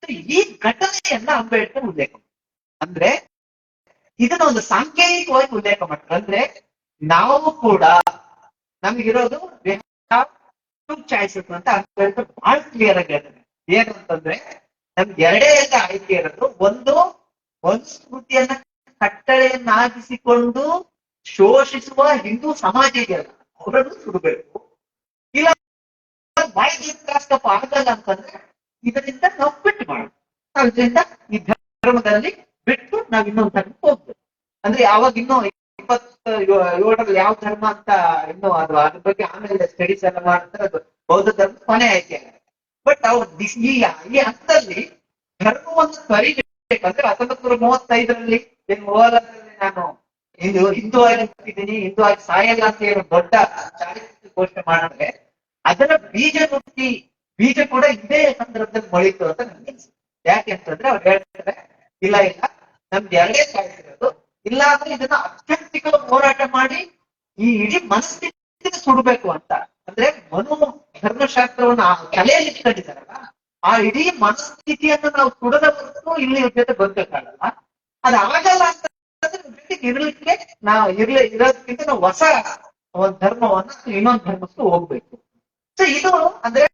ಈ ಘಟನೆಯನ್ನ ಅಂಬೇಡ್ಕರ್ ಉಲ್ಲೇಖ ಅಂದ್ರೆ ಇದನ್ನ ಒಂದು ಸಾಂಕೇತಿಕವಾಗಿ ಉಲ್ಲೇಖ ಮಾಡ್ತಾರೆ. ಅಂದ್ರೆ ನಾವು ಕೂಡ ನಮಗಿರೋದು ಚಾಯ್ಸಸ್ ಅಂತ ಅಂಬೇಡ್ಕರ್ ಬಹಳ ಕ್ಲಿಯರ್ ಆಗಿ ಹೇಳ್ತಾರೆ. ಏನಂತಂದ್ರೆ ನಮ್ಗೆ ಎರಡೇ ಎಲ್ಲ ಆಯ್ಕೆ ಇರೋದು, ಒಂದು ಸಂಸ್ಕೃತಿಯನ್ನ ಕಟ್ಟಳೆಯನ್ನಾಗಿಸಿಕೊಂಡು ಶೋಷಿಸುವ ಹಿಂದೂ ಸಮಾಜ ಇದೆಯಲ್ಲ ಅವರನ್ನು ಸುಡಬೇಕು. ಇಲ್ಲ ಆಗಲ್ಲ ಅಂತಂದ್ರೆ ಇದರಿಂದ ನಾವು ಬಿಟ್ಟು ಮಾಡೋದು. ಇದರಿಂದ ಈ ಧರ್ಮದಲ್ಲಿ ಬಿಟ್ಟು ನಾವು ಇನ್ನೊಂದು ಧರ್ಮಕ್ಕೆ ಹೋಗ್ಬೇಕು. ಅಂದ್ರೆ ಯಾವಾಗ ಇನ್ನೂ ಇಪ್ಪತ್ತ, ಏಳರಲ್ಲಿ ಯಾವ ಧರ್ಮ ಅಂತ ಇನ್ನು ಅದು ಅದ್ರ ಬಗ್ಗೆ ಆಮೇಲೆ ಸ್ಟಡೀಸ್ ಎಲ್ಲ ಮಾಡ್ತಾರೆ, ಅದು ಬೌದ್ಧ ಧರ್ಮ ಕೊನೆ ಆಯ್ಕೆ ಬಟ್ ಅವ್ರ ಈ ಈ ಹಂತದಲ್ಲಿ ಧರ್ಮವನ್ನು ತೊರಿಬೇಕಂದ್ರೆ ಹತ್ತೊಂಬತ್ ನೂರ ಮೂವತ್ತೈದರಲ್ಲಿ ನಾನು ಇದು ಹಿಂದೂ ಆಗಿ ಹಿಂದೂ ಆಗಿ ಸಾಯಲ್ಲ ಅಂತ ಏನು ದೊಡ್ಡ ಚಾರಿತ್ರಿಕ ಘೋಷಣೆ ಮಾಡಿದ್ರೆ ಅದರ ಬೀಜ ನುಟ್ಟಿ ಬೀಜ ಕೂಡ ಇದೇ ಸಂದರ್ಭದಲ್ಲಿ ಮೊಳಿತು ಅಂತ ನನ್ಗೆ ಯಾಕೆ ಅಂತಂದ್ರೆ ಅವ್ರು ಹೇಳ್ತಾರೆ, ಇಲ್ಲ ಇಲ್ಲ ನಮ್ಗೆ ಎರಡೇ ಚಾಯ್ಸ್ ಇರೋದು. ಇಲ್ಲ ಅಂದ್ರೆ ಇದನ್ನ ಅತ್ಯಂತಿಕ ಹೋರಾಟ ಮಾಡಿ ಈ ಇಡೀ ಮನಸ್ಥಿತಿ ಸುಡಬೇಕು ಅಂತ. ಅಂದ್ರೆ ಮನು ಧರ್ಮಶಾಸ್ತ್ರವನ್ನ ಆ ಕಲೆಯಲ್ಲಿ ಇಟ್ಕೊಂಡಿದ್ದಾರಲ್ಲ, ಆ ಇಡೀ ಮನಸ್ಥಿತಿಯನ್ನು ನಾವು ಸುಡದ ಹೊರತು ಇಲ್ಲಿ ಇವ್ರ ಜೊತೆ ಬದುಕಕ್ಕಾಗಲ್ಲ ಅದು ಆಗಲ್ಲ ಅಂತಂದ್ರೆ ಇವ್ರ ಜೊತೆಗೆ ಇರ್ಲಿಕ್ಕೆ ನಾವು ಇರ್ಲಿ ಇರೋದಕ್ಕಿಂತ ನಾವು ಹೊಸ ಒಂದ್ ಧರ್ಮವನ್ನ, ಇನ್ನೊಂದು ಧರ್ಮಕ್ಕೂ ಹೋಗ್ಬೇಕು. ಸೊ ಇದು ಅಂದ್ರೆ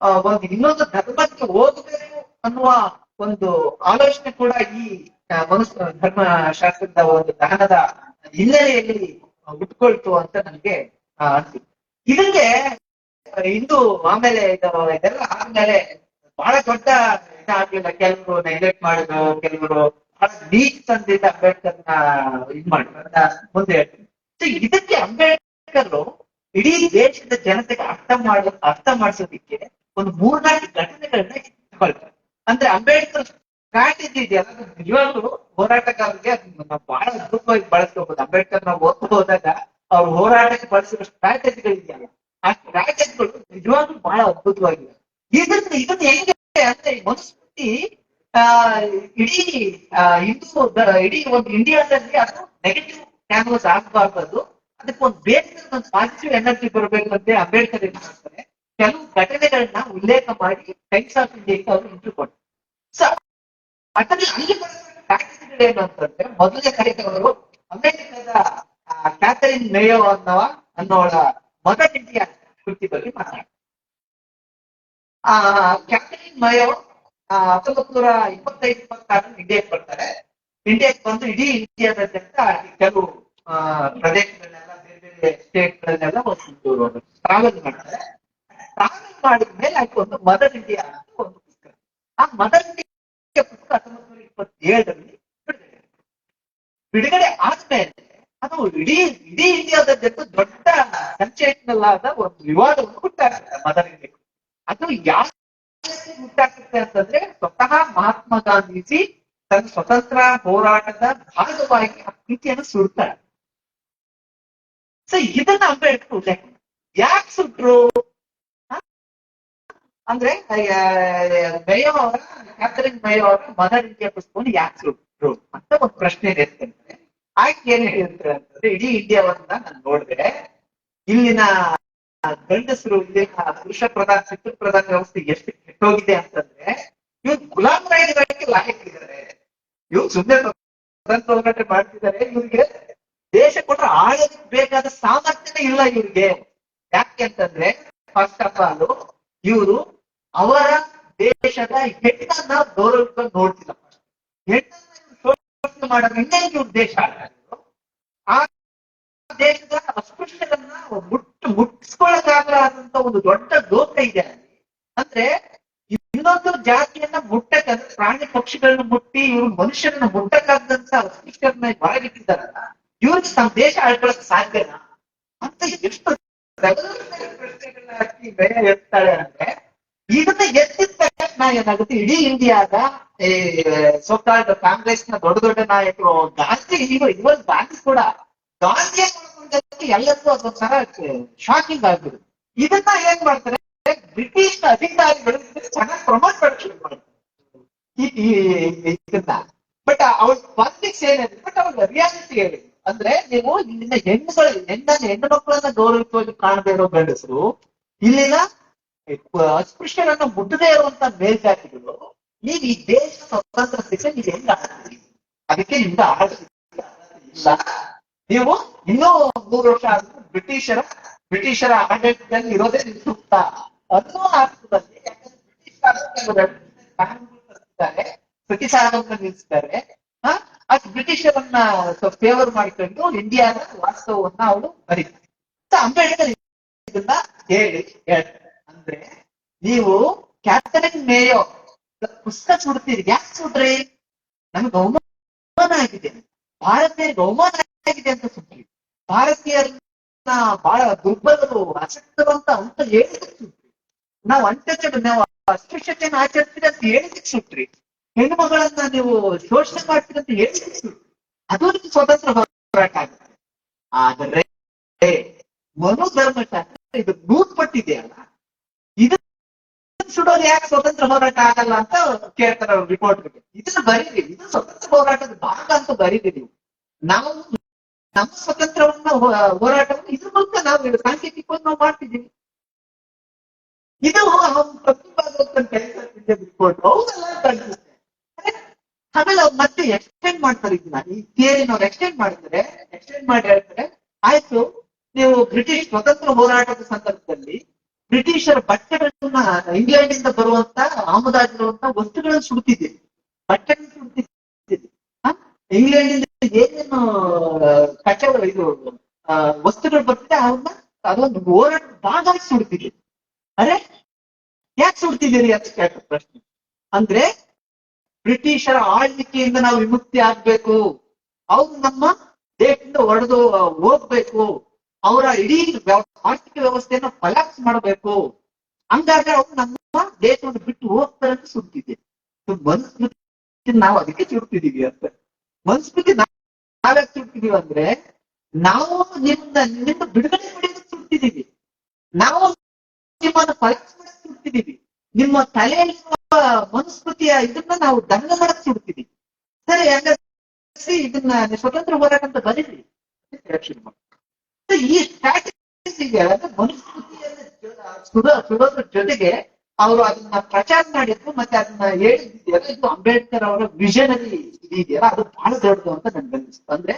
ಆ, ಒಂದು ಇನ್ನೊಂದು ಧರ್ಮಕ್ಕೆ ಹೋಗ್ಬೇಕು ಅನ್ನುವ ಒಂದು ಆಲೋಚನೆ ಕೂಡ ಈ ಧರ್ಮ ಶಾಸ್ತ್ರದ ಒಂದು ದಹನದ ಹಿನ್ನೆಲೆಯಲ್ಲಿ ಉಟ್ಕೊಳ್ತು ಅಂತ ನನಗೆ ಇದಕ್ಕೆ ಇಂದು ಆಮೇಲೆ ಇದು ಇದೆಲ್ಲ ಆದ್ಮೇಲೆ ಬಹಳ ದೊಡ್ಡ ಇದಾಗ್ಲಿಲ್ಲ. ಕೆಲವರು ನೆಗ್ಲೆಕ್ಟ್ ಮಾಡಿದ್ರು ಕೆಲವರು ಬಹಳ ನೀಚ್ ತಂದಿದ್ದ ಅಂಬೇಡ್ಕರ್ನ ಇದ್ ಮಾಡಿದ್ರು ಮುಂದೆ ಹೇಳ್ತೀನಿ. ಇದಕ್ಕೆ ಅಂಬೇಡ್ಕರ್ ಇಡೀ ದೇಶದ ಜನತೆಗೆ ಅರ್ಥ ಮಾಡುವ, ಅರ್ಥ ಮಾಡಿಸೋದಿಕ್ಕೆ ಒಂದು ಮೂರ್ನಾಲ್ಕು ಘಟನೆಗಳನ್ನ ಇಟ್ಕೊಳ್ತಾರೆ ಅಂದ್ರೆ ಅಂಬೇಡ್ಕರ್ ಅದು ನಿಜವಾಗ್ಲೂ ಹೋರಾಟಗಾರರಿಗೆ ನಾವು ಬಹಳ ಅದ್ಭುತವಾಗಿ ಬಳಸ್ಕೋಬಹುದು ಅಂಬೇಡ್ಕರ್ ನಾವು ಓದ್ತಾ ಹೋದಾಗ ಅವ್ರ ಹೋರಾಟಕ್ಕೆ ಸ್ಟ್ರಾಟಜಿಗಳು ಇದೆಯಲ್ಲ ಆ ಸ್ಟ್ರಾಟಜಿಗಳು ನಿಜವಾಗ್ಲೂ ಬಹಳ ಅದ್ಭುತವಾಗಿವೆ. ಇದನ್ನ ಇದನ್ನ ಹೆಂಗೆ ಅಂದ್ರೆ ಮನುಸ್ಮೃತಿ ಆ, ಇಡೀ ಹಿಂದೂ, ಇಡೀ ಒಂದು ಇಂಡಿಯಾದಲ್ಲಿ ಅದು ನೆಗೆಟಿವ್ ಕ್ಯಾನ್ವಸ್ ಆಗಬಾರ್ದು. ಅದು ಅದಕ್ಕೆ ಒಂದು ಪಾಸಿಟಿವ್ ಎನರ್ಜಿ ಬರಬೇಕು ಅಂತ ಅಂಬೇಡ್ಕರ್ ಏನ್ ಮಾಡ್ತಾರೆ? ಕೆಲವು ಘಟನೆಗಳನ್ನ ಉಲ್ಲೇಖ ಮಾಡಿ ಟೈಮ್ಸ್ ಆಫ್ ಇಂಡಿಯಾಕ್ಕೆ ಅವರು ಇಂಟರ್ವ್ಯೂ ಕೊಡ್ತಾರೆ ಸೊ ಅದರಲ್ಲಿ ಅಲ್ಲಿ ಅಂತಂದ್ರೆ ಮೊದಲನೇ ಕರೆದವರು ಅಮೆರಿಕದ ಕ್ಯಾಥರಿನ್ ಮೇಯೋ ಅನ್ನೋ ಅನ್ನೋಳ ಮದರ್ ಇಂಡಿಯಾ ಕೃತಿ ಬಗ್ಗೆ ಮಾತಾಡ್ತಾರೆ. ಆ ಕ್ಯಾಥರಿನ್ ಮೇಯೋ ಹತ್ತೊಂಬತ್ ನೂರ ಇಪ್ಪತ್ತೈದು ಇಪ್ಪತ್ತಾರು ಇಂಡಿಯಾಕ್ಕೆ ಬರ್ತಾರೆ. ಇಂಡಿಯಾಕ್ಕೆ ಬಂದು ಇಡೀ ಇಂಡಿಯಾದಾದ್ಯಂತ ಕೆಲವು ಆ, ಸ್ಟೇಟ್ಗಳನ್ನೆಲ್ಲ ಒಂದು ಟ್ರಾವೆಲ್ ಮಾಡ್ತಾರೆ ಟ್ರಾವೆಲ್ ಮಾಡಿದ ಮೇಲೆ ಆಯ್ತು ಒಂದು ಮದರ್ ಇಂಡಿಯಾ ಅಂತ ಒಂದು ಪುಸ್ತಕ. ಆ ಮದರ್ ಇಂಡಿಯಾ ಪುಸ್ತಕ ಹತ್ತೊಂಬತ್ತು ನೂರ ಇಪ್ಪತ್ತೇಳರಲ್ಲಿ ಬಿಡುಗಡೆ. ಬಿಡುಗಡೆ ಆದ್ಮೇಲೆ ಅದು ಇಡೀ ಇಡೀ ಇಂಡಿಯಾದಾದ್ಯಂತ ದೊಡ್ಡ ಸಂಚೇತನಲ್ಲಾದ ಒಂದು ವಿವಾದವನ್ನು ಹುಟ್ಟಾಗುತ್ತೆ ಮದರ್ ಇಂಡಿಯಾ. ಅದು ಯಾವ ಹುಟ್ಟಾಗುತ್ತೆ ಅಂತಂದ್ರೆ ಸ್ವತಃ ಮಹಾತ್ಮ ಗಾಂಧೀಜಿ ತನ್ನ ಸ್ವತಂತ್ರ ಹೋರಾಟದ ಭಾಗವಾಗಿ ಆ ಕೃತಿಯನ್ನು ಸುಡ್ತಾರೆ ಸೊ ಇದನ್ನ ಅಂಬೇಡ್ಕರ್ ಉಲ್ಲೇಖ ಯಾಕೆ ಸುಟ್ರು? ಅಂದ್ರೆ ಮೇಯೋ ಅವರ ಕ್ಯಾಥರಿನ್ ಮೇಯೋ ಅವರ ಮದರ್ ಇಂಡಿಯಾ ಪುಸ್ತಕವನ್ನು ಯಾಕೆ ಸುಟ್ರು ಅಂತ ಒಂದು ಪ್ರಶ್ನೆ ಇರ್ತಂತೆ ಆಯ್ಕೆ ಏನ್ ಹೇಳ್ತಾರೆ ಅಂತಂದ್ರೆ, ಇಡೀ ಇಂಡಿಯಾವನ್ನ ನಾನು ನೋಡಿದ್ರೆ, ಇಲ್ಲಿನ ಗಂಡಸರು ಪುರುಷ ಪ್ರಧಾನ ಪಿತೃ ಪ್ರಧಾನ ವ್ಯವಸ್ಥೆ ಎಷ್ಟು ಕೆಟ್ಟೋಗಿದೆ ಅಂತಂದ್ರೆ, ಇವ್ರು ಗುಲಾಮ್ ಲಾಯಕ್ಕಿದ್ದಾರೆ ಇವ್ರು ಸುಮ್ಮನೆ ಪ್ರಧಾನ ಹೋರಾಟ ಮಾಡ್ತಿದ್ದಾರೆ, ಇವ್ರಿಗೆ ದೇಶ ಕೊಟ್ರೆ ಬೇಕಾದ ಸಾಮರ್ಥ್ಯನೇ ಇಲ್ಲ ಇವ್ರಿಗೆ. ಯಾಕೆ ಅಂತಂದ್ರೆ ಫಸ್ಟ್ ಆಫ್ ಆಲ್ ಇವರು ಅವರ ದೇಶದ ಹೆಣ್ಣನ್ನ ಗೌರವಿಸ್ಕೊಂಡು ನೋಡ್ತಿಲ್ಲ ಹೆಣ್ಣನ್ನ ಮಾಡೋದ್ರಿಂದ ಇವ್ರ ದೇಶ ಆ ದೇಶದ ಅಸ್ಪೃಶ್ಯರನ್ನ ಮುಟ್ಟು ಮುಟ್ಟಿಸ್ಕೊಳಕ್ಕಾಗಲಾದಂತ ಒಂದು ದೊಡ್ಡ ದೋಷ ಇದೆ ಅಂದ್ರೆ ಇನ್ನೊಂದು ಜಾತಿಯನ್ನ ಮುಟ್ಟಕ್ಕೆ ಅಂದ್ರೆ ಪ್ರಾಣಿ ಪಕ್ಷಿಗಳನ್ನ ಮುಟ್ಟಿ ಇವ್ರು ಮನುಷ್ಯರನ್ನ ಮುಟ್ಟಕ್ಕಾಗದಂತ ಅಸ್ಪೃಶ್ಯರನ್ನ ಹೊರಗಿಟ್ಟಿದ್ದಾರಲ್ಲ ಇವ್ರಿಗೆ ತಮ್ಮ ದೇಶ ಆಳ್ಕೊಳಕ್ ಸಾಧ್ಯನಾ? ಅಂತ ಎಷ್ಟು ಪ್ರಶ್ನೆಗಳನ್ನ ಹಾಕಿ ಭಯ ಹೇಳ್ತಾಳೆ ಅಂದ್ರೆ, ಇದನ್ನ ಎತ್ತಿದ ತಕ್ಷಣ ಏನಾಗುತ್ತೆ, ಇಡೀ ಇಂಡಿಯಾದ ಈ ಸೋಕಾಲ್ಡ್ನ ದೊಡ್ಡ ದೊಡ್ಡ ನಾಯಕರು, ಗಾಂಧಿ, ಈಗ ಇವನ್ ಗಾಂಧಿ ಕೂಡ ಗಾಂಧಿಯ ಒಳಗೊಂಡಂತೆ ಎಲ್ಲರಿಗೂ ಅದೊಂಥರ ಶಾಕಿಂಗ್ ಆಗ್ಬಿಡುತ್ತೆ. ಇದನ್ನ ಏನ್ ಮಾಡ್ತಾರೆ, ಬ್ರಿಟಿಷ್ ಅಧಿಕಾರಿಗಳು ಚೆನ್ನಾಗಿ ಪ್ರಮೋಟ್ ಶುರು ಮಾಡ್ತಾರೆ. ಇದನ್ನ. ಬಟ್ ಅವ್ರ ಪಾಲಿಟಿಕ್ಸ್ ಏನಿದೆ ಬಟ್ ಅವ್ರ ರಿಯಾಲಿಟಿ ಹೇಳಿ ಅಂದ್ರೆ ನೀವು ಇಲ್ಲಿನ ಹೆಣ್ಣುಗಳು ಹೆಣ್ಣನ್ನ ಹೆಣ್ಣು ಮಕ್ಕಳನ್ನ ಗೌರವಿತವಾಗಿ ಕಾಣದೇ ಇರೋ ಗಂಡಸರು ಇಲ್ಲಿನ ಅಸ್ಪೃಶ್ಯರನ್ನ ಮುಟ್ಟದೇ ಇರುವಂತ ಮೇಲ್ಜಾತಿಗಳು ನೀವು ಈ ದೇಶ ಸ್ವತಂತ್ರ ಸಿಕ್ಕ ನೀವು ಹೆಂಗ್ ಅದಕ್ಕೆ ನಿಮ್ಗೆ ಇಲ್ಲ. ನೀವು ಇನ್ನೂ ಮೂರು ವರ್ಷ ಆದ್ರೂ ಬ್ರಿಟಿಷರ ಬ್ರಿಟಿಷರ ಆಡಳಿತದಲ್ಲಿ ಇರೋದೇ ನಿಮ್ ಸೂಕ್ತ ಅನ್ನೋ ಅರ್ಥದಲ್ಲಿ ಬ್ರಿಟಿಷ್ ಪ್ರತಿಸಾರವನ್ನು ನಿಲ್ಲಿಸ್ತಾರೆ ಹ ಅದು ಬ್ರಿಟಿಷರನ್ನ ಫೇವರ್ ಮಾಡ್ಕೊಂಡು ಇಂಡಿಯಾದ ವಾಸ್ತವವನ್ನ ಅವಳು ಬರೀತಾರೆ ಅಂಬೇಡ್ಕರ್ ಇದನ್ನ ಹೇಳಿ ಹೇಳ್ತಾರೆ ಅಂದ್ರೆ, ನೀವು ಕ್ಯಾಥರಿನ್ ಮೇಯೋ ಪುಸ್ತಕ ಸುಡ್ತೀರಿ. ಯಾಕೆ ಸುಡ್ರಿ? ನಮ್ಗೆ ಅವಮಾನ ಆಗಿದೆ. ಭಾರತೀಯರಿಗೆ ಅವಮಾನ ಆಗಿದೆ ಅಂತ ಸುಡ್ರಿ ಭಾರತೀಯರನ್ನ ಬಹಳ ದುರ್ಬಲರು ಅಸಕ್ತರು ಅಂತ ಹೇಳಿದಕ್ಕೆ ಸುಟ್ರಿ ನಾವು ಅನ್ಟಚಬಲ್ ನಾವು ಅಸ್ಪೃಶ್ಯತೆಯನ್ನು ಆಚರಿಸ್ತೀರಿ ಅಂತ ಹೇಳಿದಕ್ಕೆ ಸುಟ್ರಿ ಹೆಣ್ಣು ಮಗಳನ್ನ ನೀವು ಶೋಷಣೆ ಮಾಡ್ತೀರಿ ಅಂತ ಹೇಳಿದ್ರು ಅದು ನಿಮ್ಗೆ ಸ್ವತಂತ್ರ ಹೋರಾಟ ಆಗುತ್ತೆ ಆದರೆ, ಮನೋಧರ್ಮಶಾಸ್ತ್ರ ಇದು ಅಲ್ಲ ಇದು ಸುಡೋರು ಯಾಕೆ ಸ್ವತಂತ್ರ ಹೋರಾಟ ಆಗಲ್ಲ ಅಂತ ಕೇಳ್ತಾರೆ ಅವ್ರ ರಿಪೋರ್ಟ್ ಇದನ್ನ ಬರೀರಿ, ಇದು ಸ್ವತಂತ್ರ ಹೋರಾಟದ ಭಾಗ ಅಂತ ಬರೀರಿ ನೀವು. ನಾವು, ನಮ್ಮ ಸ್ವತಂತ್ರವನ್ನ ಹೋರಾಟವನ್ನು ಇದ್ರ ಮೂಲಕ ನಾವು ಇದು ಸಾಂಕೇತಿಕವಾಗಿ ನಾವು ಮಾಡ್ತಿದ್ದೀವಿ. ಇದು ಪ್ರತಿಭಾಗ ರಿಪೋರ್ಟ್ ಹೌದಲ್ಲ ಆಮೇಲೆ ಅವ್ರು ಮತ್ತೆ ಎಕ್ಸ್ಟೆಂಡ್ ಮಾಡ್ತಾರೆ ಇದನ್ನ. ಈ ಥಿಯರಿನ ಎಕ್ಸ್ಟೆಂಡ್ ಮಾಡ್ತಾರೆ ಎಕ್ಸ್ಟೆಂಡ್ ಮಾಡಿ ಹೇಳ್ತಾರೆ, ಆಯ್ತು, ನೀವು ಬ್ರಿಟಿಷ್ ಸ್ವತಂತ್ರ ಹೋರಾಟದ ಸಂದರ್ಭದಲ್ಲಿ ಬ್ರಿಟಿಷರ ಬಟ್ಟೆಗಳನ್ನ ಇಂಗ್ಲೆಂಡ್ ಇಂದ ಬರುವಂತ ಆಮದಾಗಿರುವಂತ ವಸ್ತುಗಳನ್ನ ಸುಡ್ತಿದ್ದೀರಿ ಬಟ್ಟೆಗಳನ್ನ ಸುಡ್ತಿದ್ದೀರಿ? ಇಂಗ್ಲೆಂಡ್ ಇಂದ ಏನೇನು ಕಚ್ಚಾ ಇದು ವಸ್ತುಗಳು ಬರ್ತಿದೆ ಅವನ್ನ ಅದೊಂದು ಹೋರಾಟ ಭಾಗವಾಗಿ ಸುಡ್ತಿದ್ದೀರಿ ಅರೆ? ಯಾಕೆ ಸುಡ್ತಿದ್ದೀರಿ ಅಂತ ಕೇಳ್ತಾರೆ ಪ್ರಶ್ನೆ. ಅಂದ್ರೆ ಬ್ರಿಟಿಷರ ಆಳ್ವಿಕೆಯಿಂದ ನಾವು ವಿಮುಕ್ತಿ ಆಗ್ಬೇಕು. ಅವ್ರು ನಮ್ಮ ದೇಶದಿಂದ ಹೊಡೆದು ಹೋಗ್ಬೇಕು. ಅವರ ಇಡೀ ಆರ್ಥಿಕ ವ್ಯವಸ್ಥೆಯನ್ನು ಕೊಲಾಪ್ಸ್ ಮಾಡಬೇಕು. ಹಂಗಾದ್ರೆ ಅವ್ರು ನಮ್ಮ ದೇಶವನ್ನು ಬಿಟ್ಟು ಹೋಗ್ತಾರೆ ಅಂತ ಸುಡ್ತಿದೆ ಮನುಸ್ಮೃತಿ ನಾವು ಅದಕ್ಕೆ ಚುಡ್ತಿದೀವಿ ಅಂತ. ಮನುಸ್ಮೃತಿ ನಾವ್- ನಾವ್ಯಾಕೆ ಚುಡ್ತಿದೀವಿ ಅಂದ್ರೆ, ನಾವು ನಿಮ್ಮ ನಿಮ್ಮ ಬಿಡುಗಡೆ ಪಡೆಯೋದಕ್ಕೆ ಸುಡ್ತಿದ್ದೀವಿ ನಾವು ನಿಮ್ಮನ್ನು ಪರೀಕ್ಷೆ ಮಾಡಿ ಸುಡ್ತಿದೀವಿ ನಿಮ್ಮ ತಲೆಯಲ್ಲಿರುವ ಮನುಸ್ಮೃತಿಯ ಇದನ್ನ ನಾವು ದಂಡ ಮಾಡಕ್ ಸುಡ್ತೀವಿ ಸರಿ ಹಂಗಾದ್ರೆ ಇದನ್ನ ಸ್ವತಂತ್ರ ಹೋರಾಟ ಅಂತ ಬರೀರಿ. ಈ ಸ್ಟ್ರಾಟಜಿಗೆ ಮನುಸ್ಮೃತಿಯನ್ನ ಸುಡೋದ್ರ ಜೊತೆಗೆ ಅವರು ಅದನ್ನ ಪ್ರಚಾರ ಮಾಡಿದ್ರು ಮತ್ತೆ ಅದನ್ನ ಹೇಳಿದ್ದಿದೆಯಲ್ಲ ಇದು ಅಂಬೇಡ್ಕರ್ ಅವರ ವಿಷನರಿ ಇದೆಯಲ್ಲ ಅದು ಬಹಳ ದೊಡ್ಡದು ಅಂತ ನನ್ಗೆ ಅನಿಸ್ತು ಅಂದ್ರೆ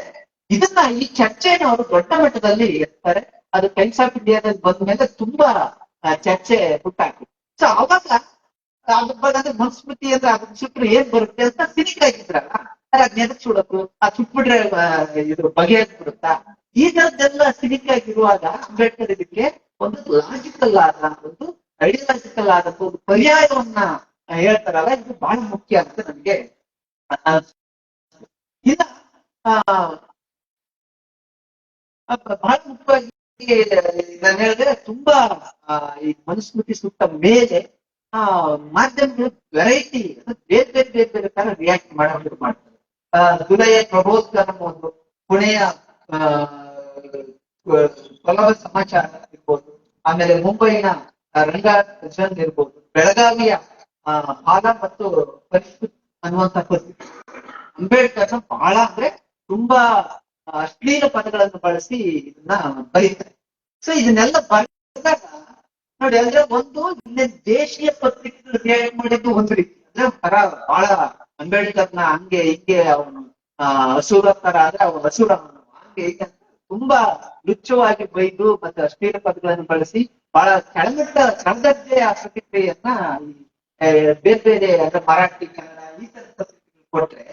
ಇದನ್ನ ಈ ಚರ್ಚೆನ ಅವರು ದೊಡ್ಡ ಮಟ್ಟದಲ್ಲಿ ಇರ್ತಾರೆ. ಅದು ಟೈಮ್ಸ್ ಆಫ್ ಇಂಡಿಯಾದಲ್ಲಿ ಬಂದ ಮೇಲೆ ತುಂಬಾ ಚರ್ಚೆ ಹುಟ್ಟಾಕು ಸೊ ಅವಾಗ ಅದ್ರ ಬಗ್ಗೆ ಅಂದ್ರೆ ಮನುಸ್ಮೃತಿ ಅಂದ್ರೆ ಅದನ್ನ ಸುಟ್ರೆ ಏನ್ ಬರುತ್ತೆ ಅಂತ ಸಿನಿಕ್ ಆಗಿದ್ರಲ್ಲ ಅರೆ ಅದ್ನ ಎದಕ್ ಸುಡೋದು? ಆ ಸುಟ್ಬಿಟ್ರೆ ಆ, ಇದು ಬಗೆಹರಿಸ್ಬಿಡುತ್ತಾ ಈ ಥರದ್ದೆಲ್ಲ ಸಿನಿಕ್ ಆಗಿರುವಾಗ ಅಂಬೇಡ್ಕರ್ ಇದಕ್ಕೆ ಒಂದು ಲಾಜಿಕಲ್ ಆದ ಒಂದು ಐಡಿಯಾಲಜಿಕಲ್ ಆದ ಒಂದು ಪರ್ಯಾಯವನ್ನ ಹೇಳ್ತಾರಲ್ಲ ಇದು ಬಹಳ ಮುಖ್ಯ ಅಂತ ನನಗೆ ಇಲ್ಲ ಬಹಳ ಮುಖ್ಯವಾಗಿ ನಾನು ಹೇಳಿದ್ರೆ ತುಂಬಾ ಈ ಮನುಸ್ಮೃತಿ ಸುತ್ತ ಮೇಲೆ, ಆ ಮಾಧ್ಯಮಗಳು ವೆರೈಟಿ ಬೇರೆ ಬೇರೆ ಬೇರೆ ಬೇರೆ ತರ ರಿಯಾಕ್ಟ್ ಮಾಡೋದು ಮಾಡ್ತಾರೆ. ದುಲಯ ಪ್ರಬೋಧನ ಒಂದು ಪುಣೆಯ ಕೊಲವ ಸಮಾಚಾರ ಇರ್ಬೋದು, ಆಮೇಲೆ ಮುಂಬೈನ ರಂಗ ರಂಗಜನ್ ಇರ್ಬೋದು, ಬೆಳಗಾವಿಯ ಹಾಲ ಮತ್ತು ಪರಿಸ್ಥಿತಿ ಅನ್ನುವಂತ ಪತ್ರಿಕೆ. ಅಂಬೇಡ್ಕರ್ ಬಹಳ ಅಂದ್ರೆ ತುಂಬಾ ಅಶ್ಲೀಲ ಪದಗಳನ್ನು ಬಳಸಿ ಇದನ್ನ ಬರೀತಾರೆ. ಸೊ ಇದನ್ನೆಲ್ಲ ಬರೆದಾಗ ನೋಡಿ ಅಂದ್ರೆ ಒಂದು ಇಲ್ಲಿ ದೇಶೀಯ ಪತ್ರಿಕೆಗಳು ರಿಯಾಕ್ಟ್ ಮಾಡಿದ್ದು ಒಂದು ರೀತಿ. ಅಂದ್ರೆ ಪರ ಬಹಳ ಅಂಬೇಡ್ಕರ್ನ ಹಂಗೆ ಹಿಂಗೆ ಅವನು ಅಸುರ ತರ ಆದ್ರೆ ಅವನು ಅಸುರ ಅವನು ಹಂಗೆ ತುಂಬಾ ಲುಚ್ಚವಾಗಿ ಬೈದು ಮತ್ತೆ ಅಶ್ಲೀಲ ಪದಗಳನ್ನು ಬಳಸಿ ಬಹಳ ಕೆಳಮಟ್ಟ ಪ್ರತಿಕ್ರಿಯೆಯನ್ನ ಈ, ಆ, ಬೇರೆ ಬೇರೆ ಅಂದ್ರೆ ಮರಾಠಿ ಕನ್ನಡ ಈ ತರ ಪತ್ರಿಕೆಗಳು ಕೊಟ್ರೆ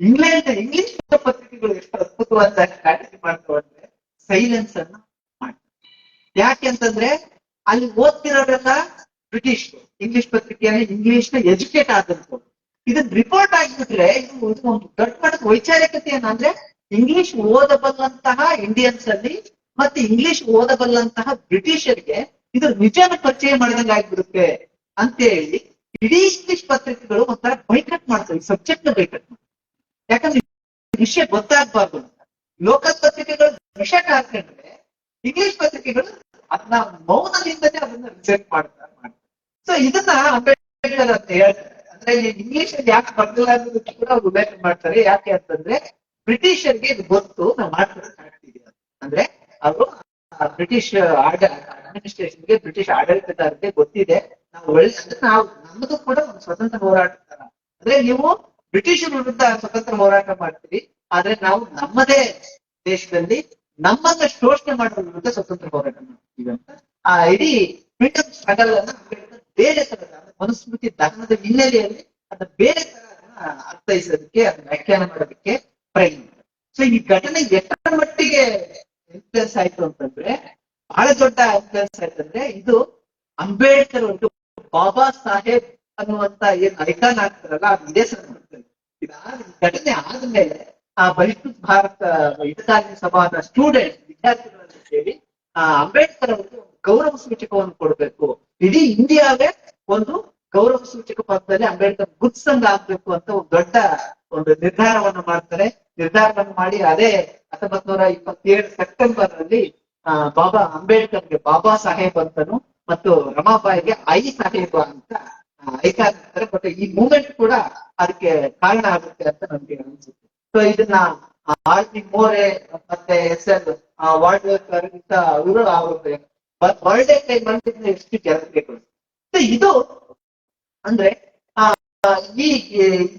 ಇಂಗ್ಲೆಂಡ್ ಇಂಗ್ಲಿಷ್ ಪತ್ರಿಕೆಗಳು ಎಷ್ಟು ಅದ್ಭುತವಾದ ಸ್ಟ್ರಾಟಜಿ ಮಾಡ್ತಾವೆ ಅಂದ್ರೆ ಸೈಲೆನ್ಸ್ ಅನ್ನ ಯಾಕೆ ಅಂತಂದ್ರೆ ಅಲ್ಲಿ ಓದ್ತಿರೋರೆಲ್ಲ ಬ್ರಿಟಿಷ್, ಇಂಗ್ಲಿಷ್ ಪತ್ರಿಕೆಯಲ್ಲಿ ಇಂಗ್ಲಿಷ್ನ ಎಜುಕೇಟ್ ಆದಂತವ್ರು ಇದನ್ನ ರಿಪೋರ್ಟ್ ಆಗಿಬಿಟ್ರೆ ಇದು ಇದು ಒಂದು ದೊಡ್ಡ ಮಟ್ಟದ ವೈಚಾರಿಕತೆ ಏನಂದ್ರೆ ಇಂಗ್ಲಿಷ್ ಓದಬಲ್ಲಂತಹ ಇಂಡಿಯನ್ಸ್ ಅಲ್ಲಿ ಮತ್ತೆ ಇಂಗ್ಲಿಷ್ ಓದಬಲ್ಲಂತಹ ಬ್ರಿಟಿಷರಿಗೆ ಇದು ನಿಜನ ಪರಿಚಯ ಮಾಡಿದಂಗೆ ಆಗ್ಬಿಡುತ್ತೆ ಅಂತೇಳಿ ಇಡೀ ಇಂಗ್ಲಿಷ್ ಪತ್ರಿಕೆಗಳು ಒಂಥರ ಬೈಕಟ್ ಮಾಡ್ತವೆ ಸಬ್ಜೆಕ್ಟ್ ಬೈಕಟ್ ಮಾಡ್ತವೆ ಯಾಕಂದ್ರೆ ವಿಷಯ ಗೊತ್ತಾಗ್ಬಾರ್ದು. ಲೋಕಲ್ ಪತ್ರಿಕೆಗಳು ವಿಷಯ ಹಾಕೊಂಡ್ರೆ ಇಂಗ್ಲಿಷ್ ಪತ್ರಿಕೆಗಳು ಅದನ್ನ ಮೌನದಿಂದನೇ ಅದನ್ನ ರಿಜೆಕ್ಟ್ ಮಾಡ್ತಾ ಮಾಡ್ತಾರೆ. ಸೊ ಇದನ್ನ ಅಂಬೇಡ್ಕರ್ ಅಂತ ಹೇಳ್ತಾರೆ. ಅಂದ್ರೆ ಇಂಗ್ಲಿಷ್ ಅಲ್ಲಿ ಯಾಕೆ ಬರ್ದಿಲ್ಲ ಅನ್ನೋದಕ್ಕೆ ಕೂಡ ಅವ್ರು ಉಲ್ಲೇಖ ಮಾಡ್ತಾರೆ. ಯಾಕೆ ಅಂತಂದ್ರೆ ಬ್ರಿಟಿಷರ್ಗೆ ಇದು ಗೊತ್ತು, ನಾವು ಅಂತ. ಅಂದ್ರೆ ಅವರು ಬ್ರಿಟಿಷ್ ಅಡ್ಮಿನಿಸ್ಟ್ರೇಷನ್ಗೆ ಬ್ರಿಟಿಷ್ ಆಡಳಿತಗಾರರಿಗೆ ಗೊತ್ತಿದೆ. ನಾವು ಒಳ್ಳೆ ನಾವು ನಮ್ದು ಕೂಡ ಒಂದು ಸ್ವತಂತ್ರ ಹೋರಾಟ ಅಂದ್ರೆ ನೀವು ಬ್ರಿಟಿಷರ ವಿರುದ್ಧ ಸ್ವತಂತ್ರ ಹೋರಾಟ ಮಾಡ್ತೀವಿ ಆದ್ರೆ ನಾವು ನಮ್ಮದೇ ದೇಶದಲ್ಲಿ ನಮ್ಮನ್ನ ಶೋಷಣೆ ಮಾಡುವ ವಿರುದ್ಧ ಸ್ವತಂತ್ರ ಹೋರಾಟ ಮಾಡ್ತೀವಿ ಅಂತ. ಆ ಇಡೀ ಫ್ರೀಡಮ್ ಸ್ಟ್ರಗಲ್ ಅನ್ನ ಬೇರೆ ತರದ ಮನುಸ್ಮೃತಿ ಧರ್ಮದ ಹಿನ್ನೆಲೆಯಲ್ಲಿ ಅದನ್ನ ಬೇರೆ ತರ ಅರ್ಥೈಸೋದಕ್ಕೆ ಅದನ್ನ ವ್ಯಾಖ್ಯಾನ ಮಾಡೋದಕ್ಕೆ ಪ್ರಯತ್ನ ಸೊ ಈ ಘಟನೆ ಎಷ್ಟರ ಮಟ್ಟಿಗೆ ಇನ್ಫ್ಲೂಯೆನ್ಸ್ ಆಯ್ತು ಅಂತಂದ್ರೆ, ಬಹಳ ದೊಡ್ಡ ಇನ್ಫ್ಲೂಯೆನ್ಸ್ ಆಯ್ತಂದ್ರೆ ಇದು ಅಂಬೇಡ್ಕರ್ ಒಂದು ಬಾಬಾ ಸಾಹೇಬ್ ಅನ್ನುವಂತ ಏನ್ ಐಕಾನ್ ಆಗ್ತಾರಲ್ಲ ಅದು ಇದೇ ಇದಾದ ಘಟನೆ ಆದ್ಮೇಲೆ ಆ ಬಹಿಷ್ಕೃತ ಭಾರತ ಹಿತಕಾಲಿನ ಸಭಾದ ಸ್ಟೂಡೆಂಟ್ ವಿದ್ಯಾರ್ಥಿಗಳನ್ನು ಸೇರಿ ಆ ಅಂಬೇಡ್ಕರ್ ಅವರು ಗೌರವ ಸೂಚಕವನ್ನು ಕೊಡಬೇಕು. ಇಡೀ ಇಂಡಿಯಾವೇ ಒಂದು ಗೌರವ ಸೂಚಕ ಪದದಲ್ಲಿ ಅಂಬೇಡ್ಕರ್ ಗುತ್ಸಂಗ ಆಗ್ಬೇಕು ಅಂತ ಒಂದು ದೊಡ್ಡ ಒಂದು ನಿರ್ಧಾರವನ್ನ ಮಾಡ್ತಾರೆ. ನಿರ್ಧಾರವನ್ನು ಮಾಡಿ ಅದೇ ಹತ್ತೊಂಬತ್ ನೂರ ಇಪ್ಪತ್ತೇಳು ಸೆಪ್ಟೆಂಬರ್ ಅಲ್ಲಿ ಆ, ಬಾಬಾ ಅಂಬೇಡ್ಕರ್ಗೆ ಬಾಬಾ ಸಾಹೇಬ್ ಅಂತನು ಮತ್ತು ರಮಾಬಾಯಿಗೆ ಐ ಸಾಹೇಬ ಅಂತ ಆಗ್ತಾರೆ ಬಟ್ ಈ ಮೂಮೆಂಟ್ ಕೂಡ ಅದಕ್ಕೆ ಕಾರಣ ಆಗುತ್ತೆ ಅಂತ ನಮ್ಗೆ ಅನ್ಸುತ್ತೆ. ಸೊ ಇದನ್ನ ಆರ್ ಪಿ ಮೋರೆ ಮತ್ತೆ ಎಸ್ ಎಲ್ ವಾರ್ಡ್ವೇಕರ್ ಅಂತ ಅವರು ಬರ್ಡೇ ಟೈಮ್ ಅಂತ ಎಷ್ಟು ಜನರಿಗೆ ಸೊ ಇದು ಅಂದ್ರೆ, ಆ, ಈ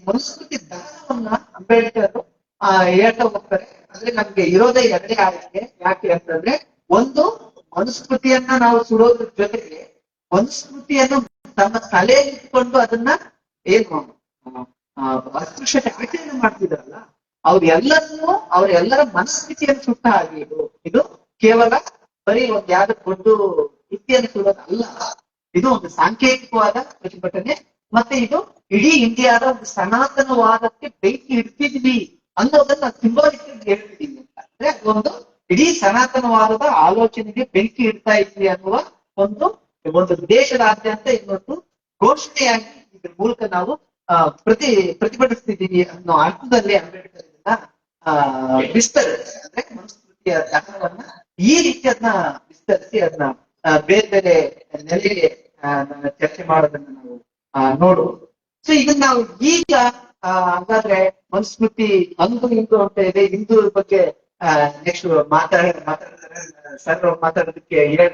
ಸಂಸ್ಕೃತಿ ದಾನವನ್ನ ಅಂಬೇಡ್ಕರ್, ಆ, ಹೇಳ್ತಾ ಹೋಗ್ತಾರೆ. ಅಂದ್ರೆ ನಮ್ಗೆ ಇರೋದೇ ಎರಡೇ ಆಯ್ಕೆ. ಯಾಕೆ ಅಂತಂದ್ರೆ, ಒಂದು ಮನುಸ್ಮೃತಿಯನ್ನ ನಾವು ಸುಡೋದ್ರ ಜೊತೆಗೆ ಮನುಸ್ಮೃತಿಯನ್ನು ತಮ್ಮ ತಲೆ ಇಟ್ಕೊಂಡು ಅದನ್ನ ಏನು ಅಸ್ಪೃಶ್ಯತೆ ಆಚರಣೆ ಮಾಡ್ತಿದ್ರಲ್ಲ ಅವ್ರೆಲ್ಲರನ್ನೂ, ಅವರೆಲ್ಲರ ಮನಸ್ಥಿತಿಯನ್ನು ಸುಟ್ಟ ಹಾಗೆ ಇದು. ಇದು ಕೇವಲ ಬರೀ ಒಂದು ಯಾವ್ದು ಒಂದು ಸುಡೋದು ಅಲ್ಲ ಇದು ಒಂದು ಸಾಂಕೇತಿಕವಾದ ಪ್ರತಿಭಟನೆ. ಮತ್ತೆ ಇದು ಇಡೀ ಇಂಡಿಯಾದ ಒಂದು ಸನಾತನವಾದಕ್ಕೆ ಬೆಂಕಿ ಇಡ್ತಿದ್ವಿ ಅನ್ನೋದನ್ನ ಸಿಂಬಾಲಿಕ್ ಹೇಳ್ತಿದ್ದೀನಿ ಅಂತ. ಅಂದ್ರೆ ಒಂದು ಇಡೀ ಸನಾತನವಾದದ ಆಲೋಚನೆಗೆ ಬೆಂಕಿ ಇಡ್ತಾ ಇದ್ವಿ ಅನ್ನುವ ಒಂದು ಒಂದು ದೇಶದಾದ್ಯಂತ ಇನ್ನೊಂದು ಘೋಷಣೆಯಾಗಿ ಇದ್ರ ಮೂಲಕ ನಾವು ಪ್ರತಿ ಪ್ರತಿಭಟಿಸ್ತಿದ್ದೀವಿ ಅನ್ನೋ ಅರ್ಥದಲ್ಲಿ ಅಂಬೇಡ್ಕರ್ ಇದನ್ನ ಆ, ವಿಸ್ತರಿಸಿ ಅಂದ್ರೆ ಮನುಸ್ಮೃತಿಯ ದಹನವನ್ನ ಈ ರೀತಿ ಅದನ್ನ ವಿಸ್ತರಿಸಿ ಅದನ್ನ ಬೇರೆ ಬೇರೆ ನೆಲೆಗೆ ಚರ್ಚೆ ಮಾಡೋದನ್ನ ನಾವು ನೋಡಬಹುದು ಸೊ ಇದನ್ನ ನಾವು ಈಗ ಹಾಗಾದ್ರೆ ಮನುಸ್ಮೃತಿ ಅಂದು ಇಂದು ಅಂತ ಇದೆ ಹಿಂದೂ ಬಗ್ಗೆ ನೆಕ್ಸ್ಟ್ ಮಾತಾಡ ಮಾತಾಡ್ತಾರೆ ಸರ್ ಮಾತಾಡೋದಕ್ಕೆ ಹೇಳಿ